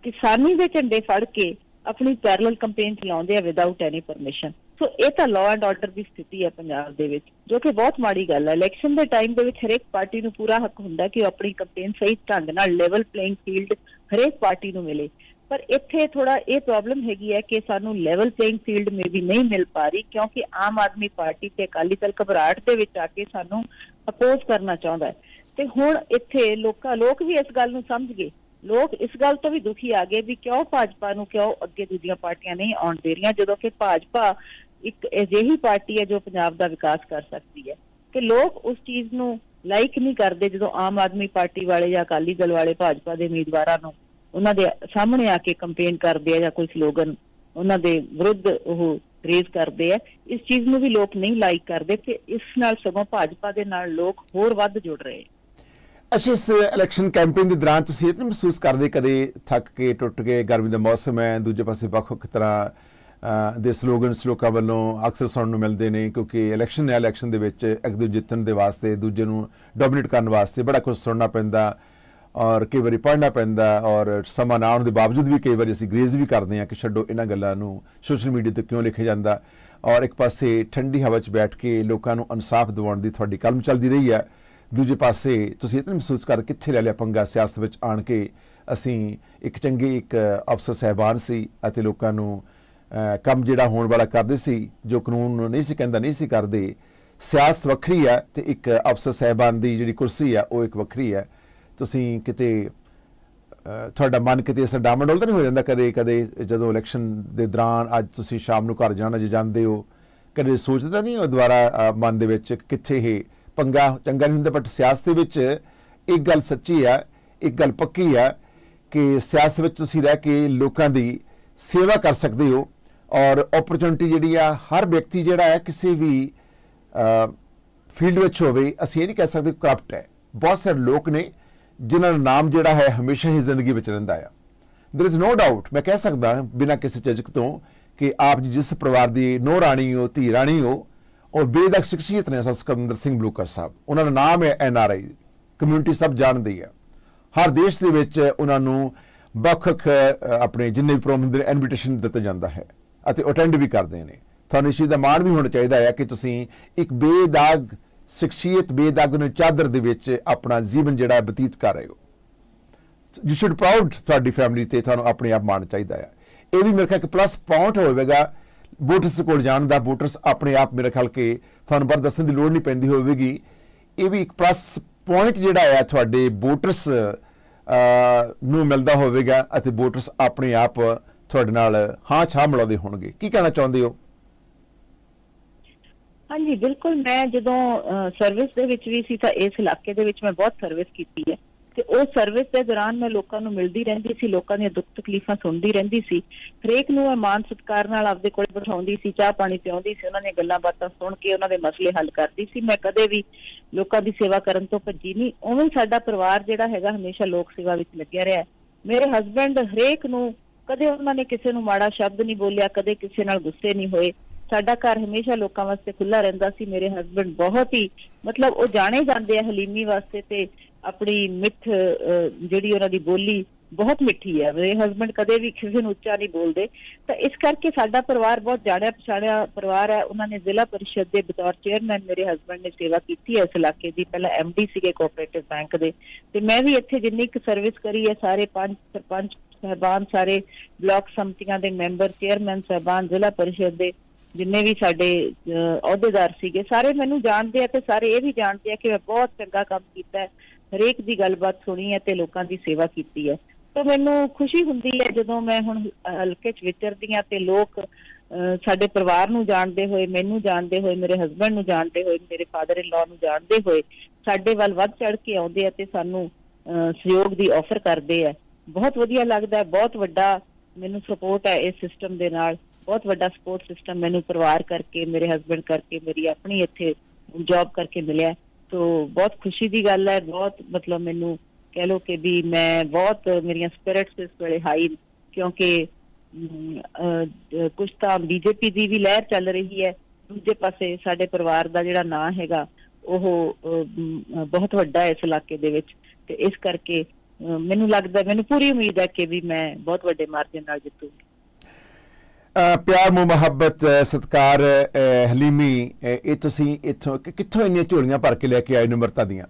ਕਿਸਾਨੀ ਦੇ ਝੰਡੇ ਫੜ ਕੇ ਆਪਣੀ ਪੈਰਲਲ ਕੰਪੇਨ ਚਲਾਉਂਦੇ ਆ ਵਿਦਆਊਟ ਐਨੀ ਪਰਮਿਸ਼ਨ ਸੋ ਇਹ ਤਾਂ ਲਾਅ ਐਂਡ ਆਰਡਰ ਦੀ ਸਥਿਤੀ ਹੈ ਪੰਜਾਬ ਦੇ ਵਿੱਚ, ਜੋ ਕਿ ਬਹੁਤ ਮਾੜੀ ਗੱਲ ਹੈ। ਇਲੈਕਸ਼ਨ ਦੇ ਟਾਈਮ ਦੇ ਵਿੱਚ ਹਰੇਕ ਪਾਰਟੀ ਨੂੰ ਪੂਰਾ ਹੱਕ ਹੁੰਦਾ ਕਿ ਉਹ ਆਪਣੀ ਕੰਪੇਨ ਸਹੀ ਢੰਗ ਨਾਲ ਲੈਵਲ ਪਲੇਇੰਗ ਫੀਲਡ ਹਰੇਕ ਪਾਰਟੀ ਨੂੰ ਮਿਲੇ। ਪਰ ਇੱਥੇ ਥੋੜਾ ਇਹ ਪ੍ਰੋਬਲਮ ਹੈਗੀ ਹੈ ਕਿ ਸਾਨੂੰ ਲੈਵਲ ਪਲੇਇੰਗ ਫੀਲਡ ਮੇ ਵੀ ਨਹੀਂ ਮਿਲ ਪਾ ਰਹੀ, ਕਿਉਂਕਿ ਆਮ ਆਦਮੀ ਪਾਰਟੀ ਤੇ ਅਕਾਲੀ ਦਲ ਘਬਰਾਹਟ ਦੇ ਵਿੱਚ ਆ ਕੇ ਸਾਨੂੰ ਅਪੋਜ਼ ਕਰਨਾ ਚਾਹੁੰਦਾ ਹੈ। ਤੇ ਹੁਣ ਇੱਥੇ ਲੋਕਾਂ, ਲੋਕ ਵੀ ਇਸ ਗੱਲ ਨੂੰ ਸਮਝ ਗਏ ਲੋਕ ਇਸ ਗੱਲ ਤੋਂ ਵੀ ਦੁਖੀ ਆ ਗਏ ਵੀ ਕਿਉਂ ਭਾਜਪਾ ਨੂੰ ਕਿਉਂ ਅੱਗੇ ਦੂਜੀਆਂ ਪਾਰਟੀਆਂ ਨਹੀਂ ਆਉਣ ਦੇ ਰਹੀਆਂ, ਜਦੋਂ ਕਿ ਭਾਜਪਾ ਇੱਕ ਅਜਿਹੀ ਪਾਰਟੀ ਹੈ ਜੋ ਪੰਜਾਬ ਦਾ ਵਿਕਾਸ ਕਰ ਸਕਦੀ ਹੈ। ਕਿ ਲੋਕ ਉਸ ਚੀਜ਼ ਨੂੰ ਲਾਈਕ ਨਹੀਂ ਕਰਦੇ ਜਦੋਂ ਆਮ ਆਦਮੀ ਪਾਰਟੀ ਵਾਲੇ ਜਾਂ ਅਕਾਲੀ ਦਲ ਵਾਲੇ ਭਾਜਪਾ ਦੇ ਉਮੀਦਵਾਰਾਂ ਨੂੰ ਉਹਨਾਂ ਦੇ ਸਾਹਮਣੇ ਆ ਕੇ ਕੰਪੇਨ ਕਰਦੇ ਆ ਜਾਂ ਕੋਈ ਸਲੋਗਨ ਉਹਨਾਂ ਦੇ ਵਿਰੁੱਧ ਉਹ ਰੇਜ਼ ਕਰਦੇ ਆ। ਇਸ ਚੀਜ਼ ਨੂੰ ਵੀ ਲੋਕ ਨਹੀਂ ਲਾਈਕ ਕਰਦੇ ਤੇ ਇਸ ਨਾਲ ਸਗੋਂ ਭਾਜਪਾ ਦੇ ਨਾਲ ਲੋਕ ਹੋਰ ਵੱਧ ਜੁੜ ਰਹੇ ਅੱਛਾ, ਇਸ ਇਲੈਕਸ਼ਨ ਕੈਂਪੇਨ ਦੇ ਦੌਰਾਨ ਤੁਸੀਂ ਇਹ ਤਾਂ ਨਹੀਂ ਮਹਿਸੂਸ ਕਰਦੇ ਕਦੇ ਥੱਕ ਕੇ, ਟੁੱਟ ਕੇ, ਗਰਮੀ ਦਾ ਮੌਸਮ ਹੈ, ਦੂਜੇ ਪਾਸੇ ਵੱਖ-ਵੱਖ ਤਰ੍ਹਾਂ ਦੇ ਸਲੋਗਨਸ ਲੋਕਾਂ ਵੱਲੋਂ ਅਕਸਰ ਸੁਣਨ ਨੂੰ ਮਿਲਦੇ ਨੇ ਕਿਉਂਕਿ ਇਲੈਕਸ਼ਨ ਹੈ ਇਲੈਕਸ਼ਨ ਦੇ ਵਿੱਚ ਇੱਕ ਦੂਜੇ ਜਿੱਤਣ ਦੇ ਵਾਸਤੇ, ਦੂਜੇ ਨੂੰ ਡੋਮੀਨੇਟ ਕਰਨ ਵਾਸਤੇ ਬੜਾ ਕੁਝ ਸੁਣਨਾ ਪੈਂਦਾ ਔਰ ਕਈ ਵਾਰੀ ਪੜ੍ਹਨਾ ਪੈਂਦਾ ਔਰ ਸਮਾਂ ਨਾ ਆਉਣ ਦੇ ਬਾਵਜੂਦ ਵੀ ਕਈ ਵਾਰੀ ਅਸੀਂ ਗ੍ਰੇਜ਼ ਵੀ ਕਰਦੇ ਹਾਂ ਕਿ ਛੱਡੋ ਇਹਨਾਂ ਗੱਲਾਂ ਨੂੰ ਸੋਸ਼ਲ ਮੀਡੀਆ ਤੇ ਕਿਉਂ ਲਿਖਿਆ ਜਾਂਦਾ ਔਰ ਇੱਕ ਪਾਸੇ ਠੰਡੀ ਹਵਾ 'ਚ ਬੈਠ ਕੇ ਲੋਕਾਂ ਨੂੰ ਇਨਸਾਫ ਦਿਵਾਉਣ ਦੀ ਤੁਹਾਡੀ ਕਲਮ ਚੱਲਦੀ ਰਹੀ ਹੈ। ਦੂਜੇ ਪਾਸੇ ਤੁਸੀਂ ਇਹ ਤਾਂ ਨਹੀਂ ਮਹਿਸੂਸ ਕਰ ਕਿੱਥੇ ਲੈ ਲਿਆ ਪੰਗਾ ਸਿਆਸਤ ਵਿੱਚ ਆਣ ਕੇ? ਅਸੀਂ ਇੱਕ ਚੰਗੇ ਇੱਕ ਅਫਸਰ ਸਹਿਬਾਨ ਸੀ ਅਤੇ ਲੋਕਾਂ ਨੂੰ ਕੰਮ ਜਿਹੜਾ ਹੋਣ ਵਾਲਾ ਕਰਦੇ ਸੀ, ਜੋ ਕਾਨੂੰਨ ਨੂੰ ਨਹੀਂ ਸੀ ਕਹਿੰਦਾ, ਨਹੀਂ ਸੀ ਕਰਦੇ, ਸਿਆਸਤ ਵੱਖਰੀ ਆ ਤੇ ਇੱਕ ਅਫਸਰ ਸਹਿਬਾਨ ਦੀ ਜਿਹੜੀ ਕੁਰਸੀ ਆ ਉਹ ਇੱਕ ਵੱਖਰੀ ਹੈ। ਤੁਸੀਂ ਕਿਤੇ ਤੁਹਾਡਾ ਮਨ ਕਿਤੇ ਇਸ ਡਾਮਡੋਲ ਤਾਂ ਨਹੀਂ ਹੋ ਜਾਂਦਾ ਕਦੇ ਕਦੇ ਜਦੋਂ ਇਲੈਕਸ਼ਨ ਦੇ ਦੌਰਾਨ ਅੱਜ ਤੁਸੀਂ ਸ਼ਾਮ ਨੂੰ ਘਰ ਜਾਣਾ ਜੇ ਜਾਂਦੇ ਹੋ? ਕਦੇ ਸੋਚਦਾ ਨਹੀਂ ਉਹ ਦੁਬਾਰਾ ਮਨ ਦੇ ਵਿੱਚ ਕਿ ਕਿੱਥੇ ਇਹ ਪੰਗਾ ਚੰਗਾ ਨਹੀਂ ਹੁੰਦਾ ਬਟ ਸਿਆਸਤ ਦੇ ਵਿੱਚ ਇੱਕ ਗੱਲ ਸੱਚੀ ਆ, ਇੱਕ ਗੱਲ ਪੱਕੀ ਆ ਕਿ ਸਿਆਸਤ ਵਿੱਚ ਤੁਸੀਂ ਰਹਿ ਕੇ ਲੋਕਾਂ ਦੀ ਸੇਵਾ ਕਰ ਸਕਦੇ ਹੋ ਔਰ ਓਪਰਚੁਨਿਟੀ ਜਿਹੜੀ ਆ, ਹਰ ਵਿਅਕਤੀ ਜਿਹੜਾ ਹੈ ਕਿਸੇ ਵੀ ਫੀਲਡ ਵਿੱਚ ਹੋਵੇ, ਅਸੀਂ ਇਹ ਨਹੀਂ ਕਹਿ ਸਕਦੇ ਕਰਪਟ ਹੈ। ਬਹੁਤ ਸਾਰੇ ਲੋਕ ਨੇ ਜਿਨ੍ਹਾਂ ਦਾ ਨਾਮ ਜਿਹੜਾ ਹੈ ਹਮੇਸ਼ਾ ਹੀ ਜ਼ਿੰਦਗੀ ਵਿੱਚ ਰਹਿੰਦਾ ਆ। There is no doubt, ਮੈਂ ਕਹਿ ਸਕਦਾ ਬਿਨਾਂ ਕਿਸੇ ਝਿਜਕ ਤੋਂ ਕਿ ਆਪ ਜੀ ਜਿਸ ਪਰਿਵਾਰ ਦੀ ਨੋ ਰਾਣੀ ਹੋ, ਧੀ ਰਾਣੀ ਹੋ ਔਰ ਬੇਦਕ ਸ਼ਖਸੀਅਤ ਨੇ ਸਸਕੰਦਰ ਸਿੰਘ ਬਲੂਕਰ ਸਾਹਿਬ। ਉਹਨਾਂ ਦਾ ਨਾਮ ਹੈ ਐਨ ਆਰ ਆਈ। ਕਮਿਊਨਿਟੀ ਸਭ ਜਾਣਦੀ ਹੈ। ਹਰ ਦੇਸ਼ ਦੇ ਵਿੱਚ ਉਹਨਾਂ ਨੂੰ ਵੱਖ-ਵੱਖ ਆਪਣੇ ਜਿੰਨੇ ਵੀ ਪ੍ਰੋਗਰਾਮ ਦੇ ਇਨਵੀਟੇਸ਼ਨ ਦਿੱਤਾ ਜਾਂਦਾ ਹੈ ਅਤੇ ਅਟੈਂਡ ਵੀ ਕਰਦੇ ਨੇ। ਤੁਹਾਨੂੰ ਇਸ ਚੀਜ਼ ਦਾ ਮਾਣ ਵੀ ਹੋਣਾ ਚਾਹੀਦਾ ਹੈ ਕਿ ਤੁਸੀਂ ਇੱਕ ਬੇਦਾਗ ਸ਼ਖਸੀਅਤ ਬੇਦਾਗ ਨੂੰ ਚਾਦਰ ਦੇ ਵਿੱਚ ਆਪਣਾ ਜੀਵਨ ਜਿਹੜਾ ਬਤੀਤ ਕਰ ਰਹੇ ਹੋ। ਯੂ ਸ਼ੁੱਡ ਪ੍ਰਾਊਡ ਤੁਹਾਡੀ ਫੈਮਿਲੀ ਤੇ ਤੁਹਾਨੂੰ ਆਪਣੇ ਆਪ ਮਾਣ ਚਾਹੀਦਾ ਹੈ। ਇਹ ਵੀ ਮੇਰੇ ਖਿਆਲ ਕਿ ਪਲੱਸ ਪੁਆਇੰਟ ਹੋਵੇਗਾ ਵੋਟਰਸ ਕੋਲ ਜਾਣ ਦਾ ਵੋਟਰਸ ਆਪਣੇ ਆਪ ਮੇਰੇ ਖਿਆਲ ਕਿ ਤੁਹਾਨੂੰ ਬਾਰ ਦੱਸਣ ਦੀ ਲੋੜ ਨਹੀਂ ਪੈਂਦੀ ਹੋਵੇਗੀ। ਇਹ ਵੀ ਇੱਕ ਪਲੱਸ ਪੁਆਇੰਟ ਜਿਹੜਾ ਹੈ ਤੁਹਾਡੇ ਵੋਟਰਸ ਨੂੰ ਮਿਲਦਾ ਹੋਵੇਗਾ ਅਤੇ ਵੋਟਰਸ ਆਪਣੇ ਆਪ ਤੁਹਾਡੇ ਨਾਲ ਹਾਂ ਛਾਂ ਮਿਲਾਉਂਦੇ ਹੋਣਗੇ। ਕੀ ਕਹਿਣਾ ਚਾਹੁੰਦੇ ਹੋ? ਹਾਂਜੀ, ਬਿਲਕੁਲ ਮੈਂ ਜਦੋਂ ਸਰਵਿਸ ਦੇ ਵਿੱਚ ਵੀ ਸੀ ਤਾਂ ਇਸ ਇਲਾਕੇ ਦੇ ਵਿੱਚ ਮੈਂ ਬਹੁਤ ਸਰਵਿਸ ਕੀਤੀ ਹੈ। ਤੇ ਉਹ ਸਰਵਿਸ ਦੇ ਦੌਰਾਨ ਮੈਂ ਲੋਕਾਂ ਨੂੰ ਮਿਲਦੀ ਰਹਿੰਦੀ ਸੀ, ਲੋਕਾਂ ਦੀਆਂ ਦੁੱਖ ਤਕਲੀਫਾਂ ਸੁਣਦੀ ਰਹਿੰਦੀ ਸੀ। ਹਰੇਕ ਨੂੰ ਮੈਂ ਮਾਨ ਸਤਿਕਾਰ ਨਾਲ ਆਪਦੇ ਕੋਲ ਬਿਠਾਉਂਦੀ ਸੀ, ਚਾਹ ਪਾਣੀ ਪਿਆਉਂਦੀ ਸੀ, ਉਹਨਾਂ ਦੀਆਂ ਗੱਲਾਂ ਬਾਤਾਂ ਸੁਣ ਕੇ ਉਹਨਾਂ ਦੇ ਮਸਲੇ ਹੱਲ ਕਰਦੀ ਸੀ। ਮੈਂ ਕਦੇ ਵੀ ਲੋਕਾਂ ਦੀ ਸੇਵਾ ਕਰਨ ਤੋਂ ਭੱਜੀ ਨਹੀਂ। ਉਵੇਂ ਸਾਡਾ ਪਰਿਵਾਰ ਜਿਹੜਾ ਹੈਗਾ ਹਮੇਸ਼ਾ ਲੋਕ ਸੇਵਾ ਵਿੱਚ ਲੱਗਿਆ ਰਿਹਾ। ਮੇਰੇ ਹਸਬੰਡ ਹਰੇਕ ਨੂੰ ਕਦੇ ਉਹਨਾਂ ਨੇ ਕਿਸੇ ਨੂੰ ਮਾੜਾ ਸ਼ਬਦ ਨਹੀਂ ਬੋਲਿਆ, ਕਦੇ ਕਿਸੇ ਨਾਲ ਗੁੱਸੇ ਨਹੀਂ ਹੋਏ। ਸਾਡਾ ਘਰ ਹਮੇਸ਼ਾ ਲੋਕਾਂ ਵਾਸਤੇ ਖੁੱਲਾ ਰਹਿੰਦਾ ਸੀ। ਮੇਰੇ ਹਸਬੰਡ ਬਹੁਤ ਹੀ ਮਤਲਬ ਉਹ ਜਾਣੇ ਜਾਂਦੇ ਆ ਹਲੀਮੀ ਵਾਸਤੇ ਤੇ ਆਪਣੀ ਮਿੱਠ ਅਹ, ਜਿਹੜੀ ਉਹਨਾਂ ਦੀ ਬੋਲੀ ਬਹੁਤ ਮਿੱਠੀ ਹੈ। ਮੇਰੇ ਹਸਬੰਡ ਕਦੇ ਵੀ ਕਿਸੇ ਨੂੰ ਉੱਚਾ ਨਹੀਂ ਬੋਲਦੇ। ਤਾਂ ਇਸ ਕਰਕੇ ਸਾਡਾ ਪਰਿਵਾਰ ਬਹੁਤ ਜਾਣਿਆ ਪਛਾਣਿਆ ਪਰਿਵਾਰ ਹੈ। ਉਹਨਾਂ ਨੇ ਜ਼ਿਲ੍ਹਾ ਪਰਿਸ਼ਦ ਦੇ ਬਤੌਰ ਚੇਅਰਮੈਨ ਮੇਰੇ ਹਸਬੰਡ ਨੇ ਸੇਵਾ ਕੀਤੀ ਹੈ ਇਸ ਇਲਾਕੇ ਦੀ। ਪਹਿਲਾਂ ਐਮਡੀ ਸੀਗੇ ਕੋਆਪਰੇਟਿਵ ਬੈਂਕ ਦੇ। ਤੇ ਮੈਂ ਵੀ ਇੱਥੇ ਜਿੰਨੀ ਕੁ ਸਰਵਿਸ ਕਰੀ ਹੈ ਸਾਰੇ ਪੰਜ ਸਰਪੰਚ ਸਹਿਬਾਨ ਸਾਰੇ ਬਲਾਕ ਸੰਮਤੀਆਂ ਦੇ ਮੈਂਬਰ ਚੇਅਰਮੈਨ ਸਹਿਬਾਨ ਜ਼ਿਲ੍ਹਾ ਪਰਿਸ਼ਦ ਦੇ ਜਿੰਨੇ ਵੀ ਸਾਡੇ ਅਹ, ਅਹੁਦੇਦਾਰ ਸੀਗੇ ਸਾਰੇ ਮੈਨੂੰ ਜਾਣਦੇ ਆ ਤੇ ਸਾਰੇ ਇਹ ਵੀ ਜਾਣਦੇ ਆ ਕਿ ਮੈਂ ਬਹੁਤ ਚੰਗਾ ਕੰਮ ਕੀਤਾ ਹਰੇਕ ਦੀ ਗੱਲਬਾਤ ਸੁਣੀ ਹੈ ਤੇ ਲੋਕਾਂ ਦੀ ਸੇਵਾ ਕੀਤੀ ਹੈ। ਤਾਂ ਮੈਨੂੰ ਖੁਸ਼ੀ ਹੁੰਦੀ ਹੈ ਜਦੋਂ ਮੈਂ ਹੁਣ ਹਲਕੇ 'ਚ ਵਿਚਰਦੀ ਹਾਂ ਤੇ ਲੋਕ ਅਹ, ਸਾਡੇ ਪਰਿਵਾਰ ਨੂੰ ਜਾਣਦੇ ਹੋਏ ਮੈਨੂੰ ਜਾਣਦੇ ਹੋਏ ਮੇਰੇ ਹਸਬੰਡ ਨੂੰ ਜਾਣਦੇ ਹੋਏ ਮੇਰੇ ਫਾਦਰ ਇਨ ਲਾਅ ਨੂੰ ਜਾਣਦੇ ਹੋਏ ਸਾਡੇ ਵੱਲ ਵੱਧ ਚੜ ਕੇ ਆਉਂਦੇ ਆ ਤੇ ਸਾਨੂੰ ਅਹ, ਸਹਿਯੋਗ ਦੀ ਆਫਰ ਕਰਦੇ ਆ। ਬਹੁਤ ਵਧੀਆ ਲੱਗਦਾ ਬਹੁਤ ਵੱਡਾ ਮੈਨੂੰ ਸਪੋਰਟ ਹੈ ਇਸ ਸਿਸਟਮ ਦੇ ਨਾਲ। ਬਹੁਤ ਵੱਡਾ ਸਪੋਰਟ ਸਿਸਟਮ ਮੈਨੂੰ ਪਰਿਵਾਰ ਕਰਕੇ ਮੇਰੇ ਹਸਬੰਡ ਕਰਕੇ ਮੇਰੀ ਆਪਣੀ ਇੱਥੇ ਜੌਬ ਕਰਕੇ ਮਿਲਿਆ। ਤੋ ਬਹੁਤ ਖੁਸ਼ੀ ਦੀ ਗੱਲ ਹੈ ਬਹੁਤ ਮਤਲਬ ਮੈਨੂੰ ਕਹਿ ਲੋ ਕਿ ਵੀ ਮੈਂ ਬਹੁਤ ਮੇਰੀਆਂ ਸਪਿਰਿਟਸ ਇਸ ਵੇਲੇ ਹਾਈ ਕਿਉਂਕਿ ਅਮ, ਕੁਝ ਤਾਂ ਬੀਜੇਪੀ ਦੀ ਵੀ ਲਹਿਰ ਚੱਲ ਰਹੀ ਹੈ ਦੂਜੇ ਪਾਸੇ ਸਾਡੇ ਪਰਿਵਾਰ ਦਾ ਜਿਹੜਾ ਨਾਂ ਹੈਗਾ ਉਹ ਬਹੁਤ ਵੱਡਾ ਹੈ ਇਸ ਇਲਾਕੇ ਦੇ ਵਿੱਚ ਤੇ ਇਸ ਕਰਕੇ ਮੈਨੂੰ ਲੱਗਦਾ ਮੈਨੂੰ ਪੂਰੀ ਉਮੀਦ ਹੈ ਕਿ ਵੀ ਮੈਂ ਬਹੁਤ ਵੱਡੇ ਮਾਰਜਨ ਨਾਲ ਜਿੱਤੂਗੀ ਪਿਆਰ ਮੁਹੱਬਤ ਸਤਕਾਰ ਹਲੀਮੀ ਇਹ ਤੁਸੀਂ ਇੱਥੋਂ ਕਿੱਥੋਂ ਇੰਨੀਆਂ ਝੋਲੀਆਂ ਭਰ ਕੇ ਲੈ ਕੇ ਆਏ ਨਿਮਰਤਾ ਦੀਆਂ?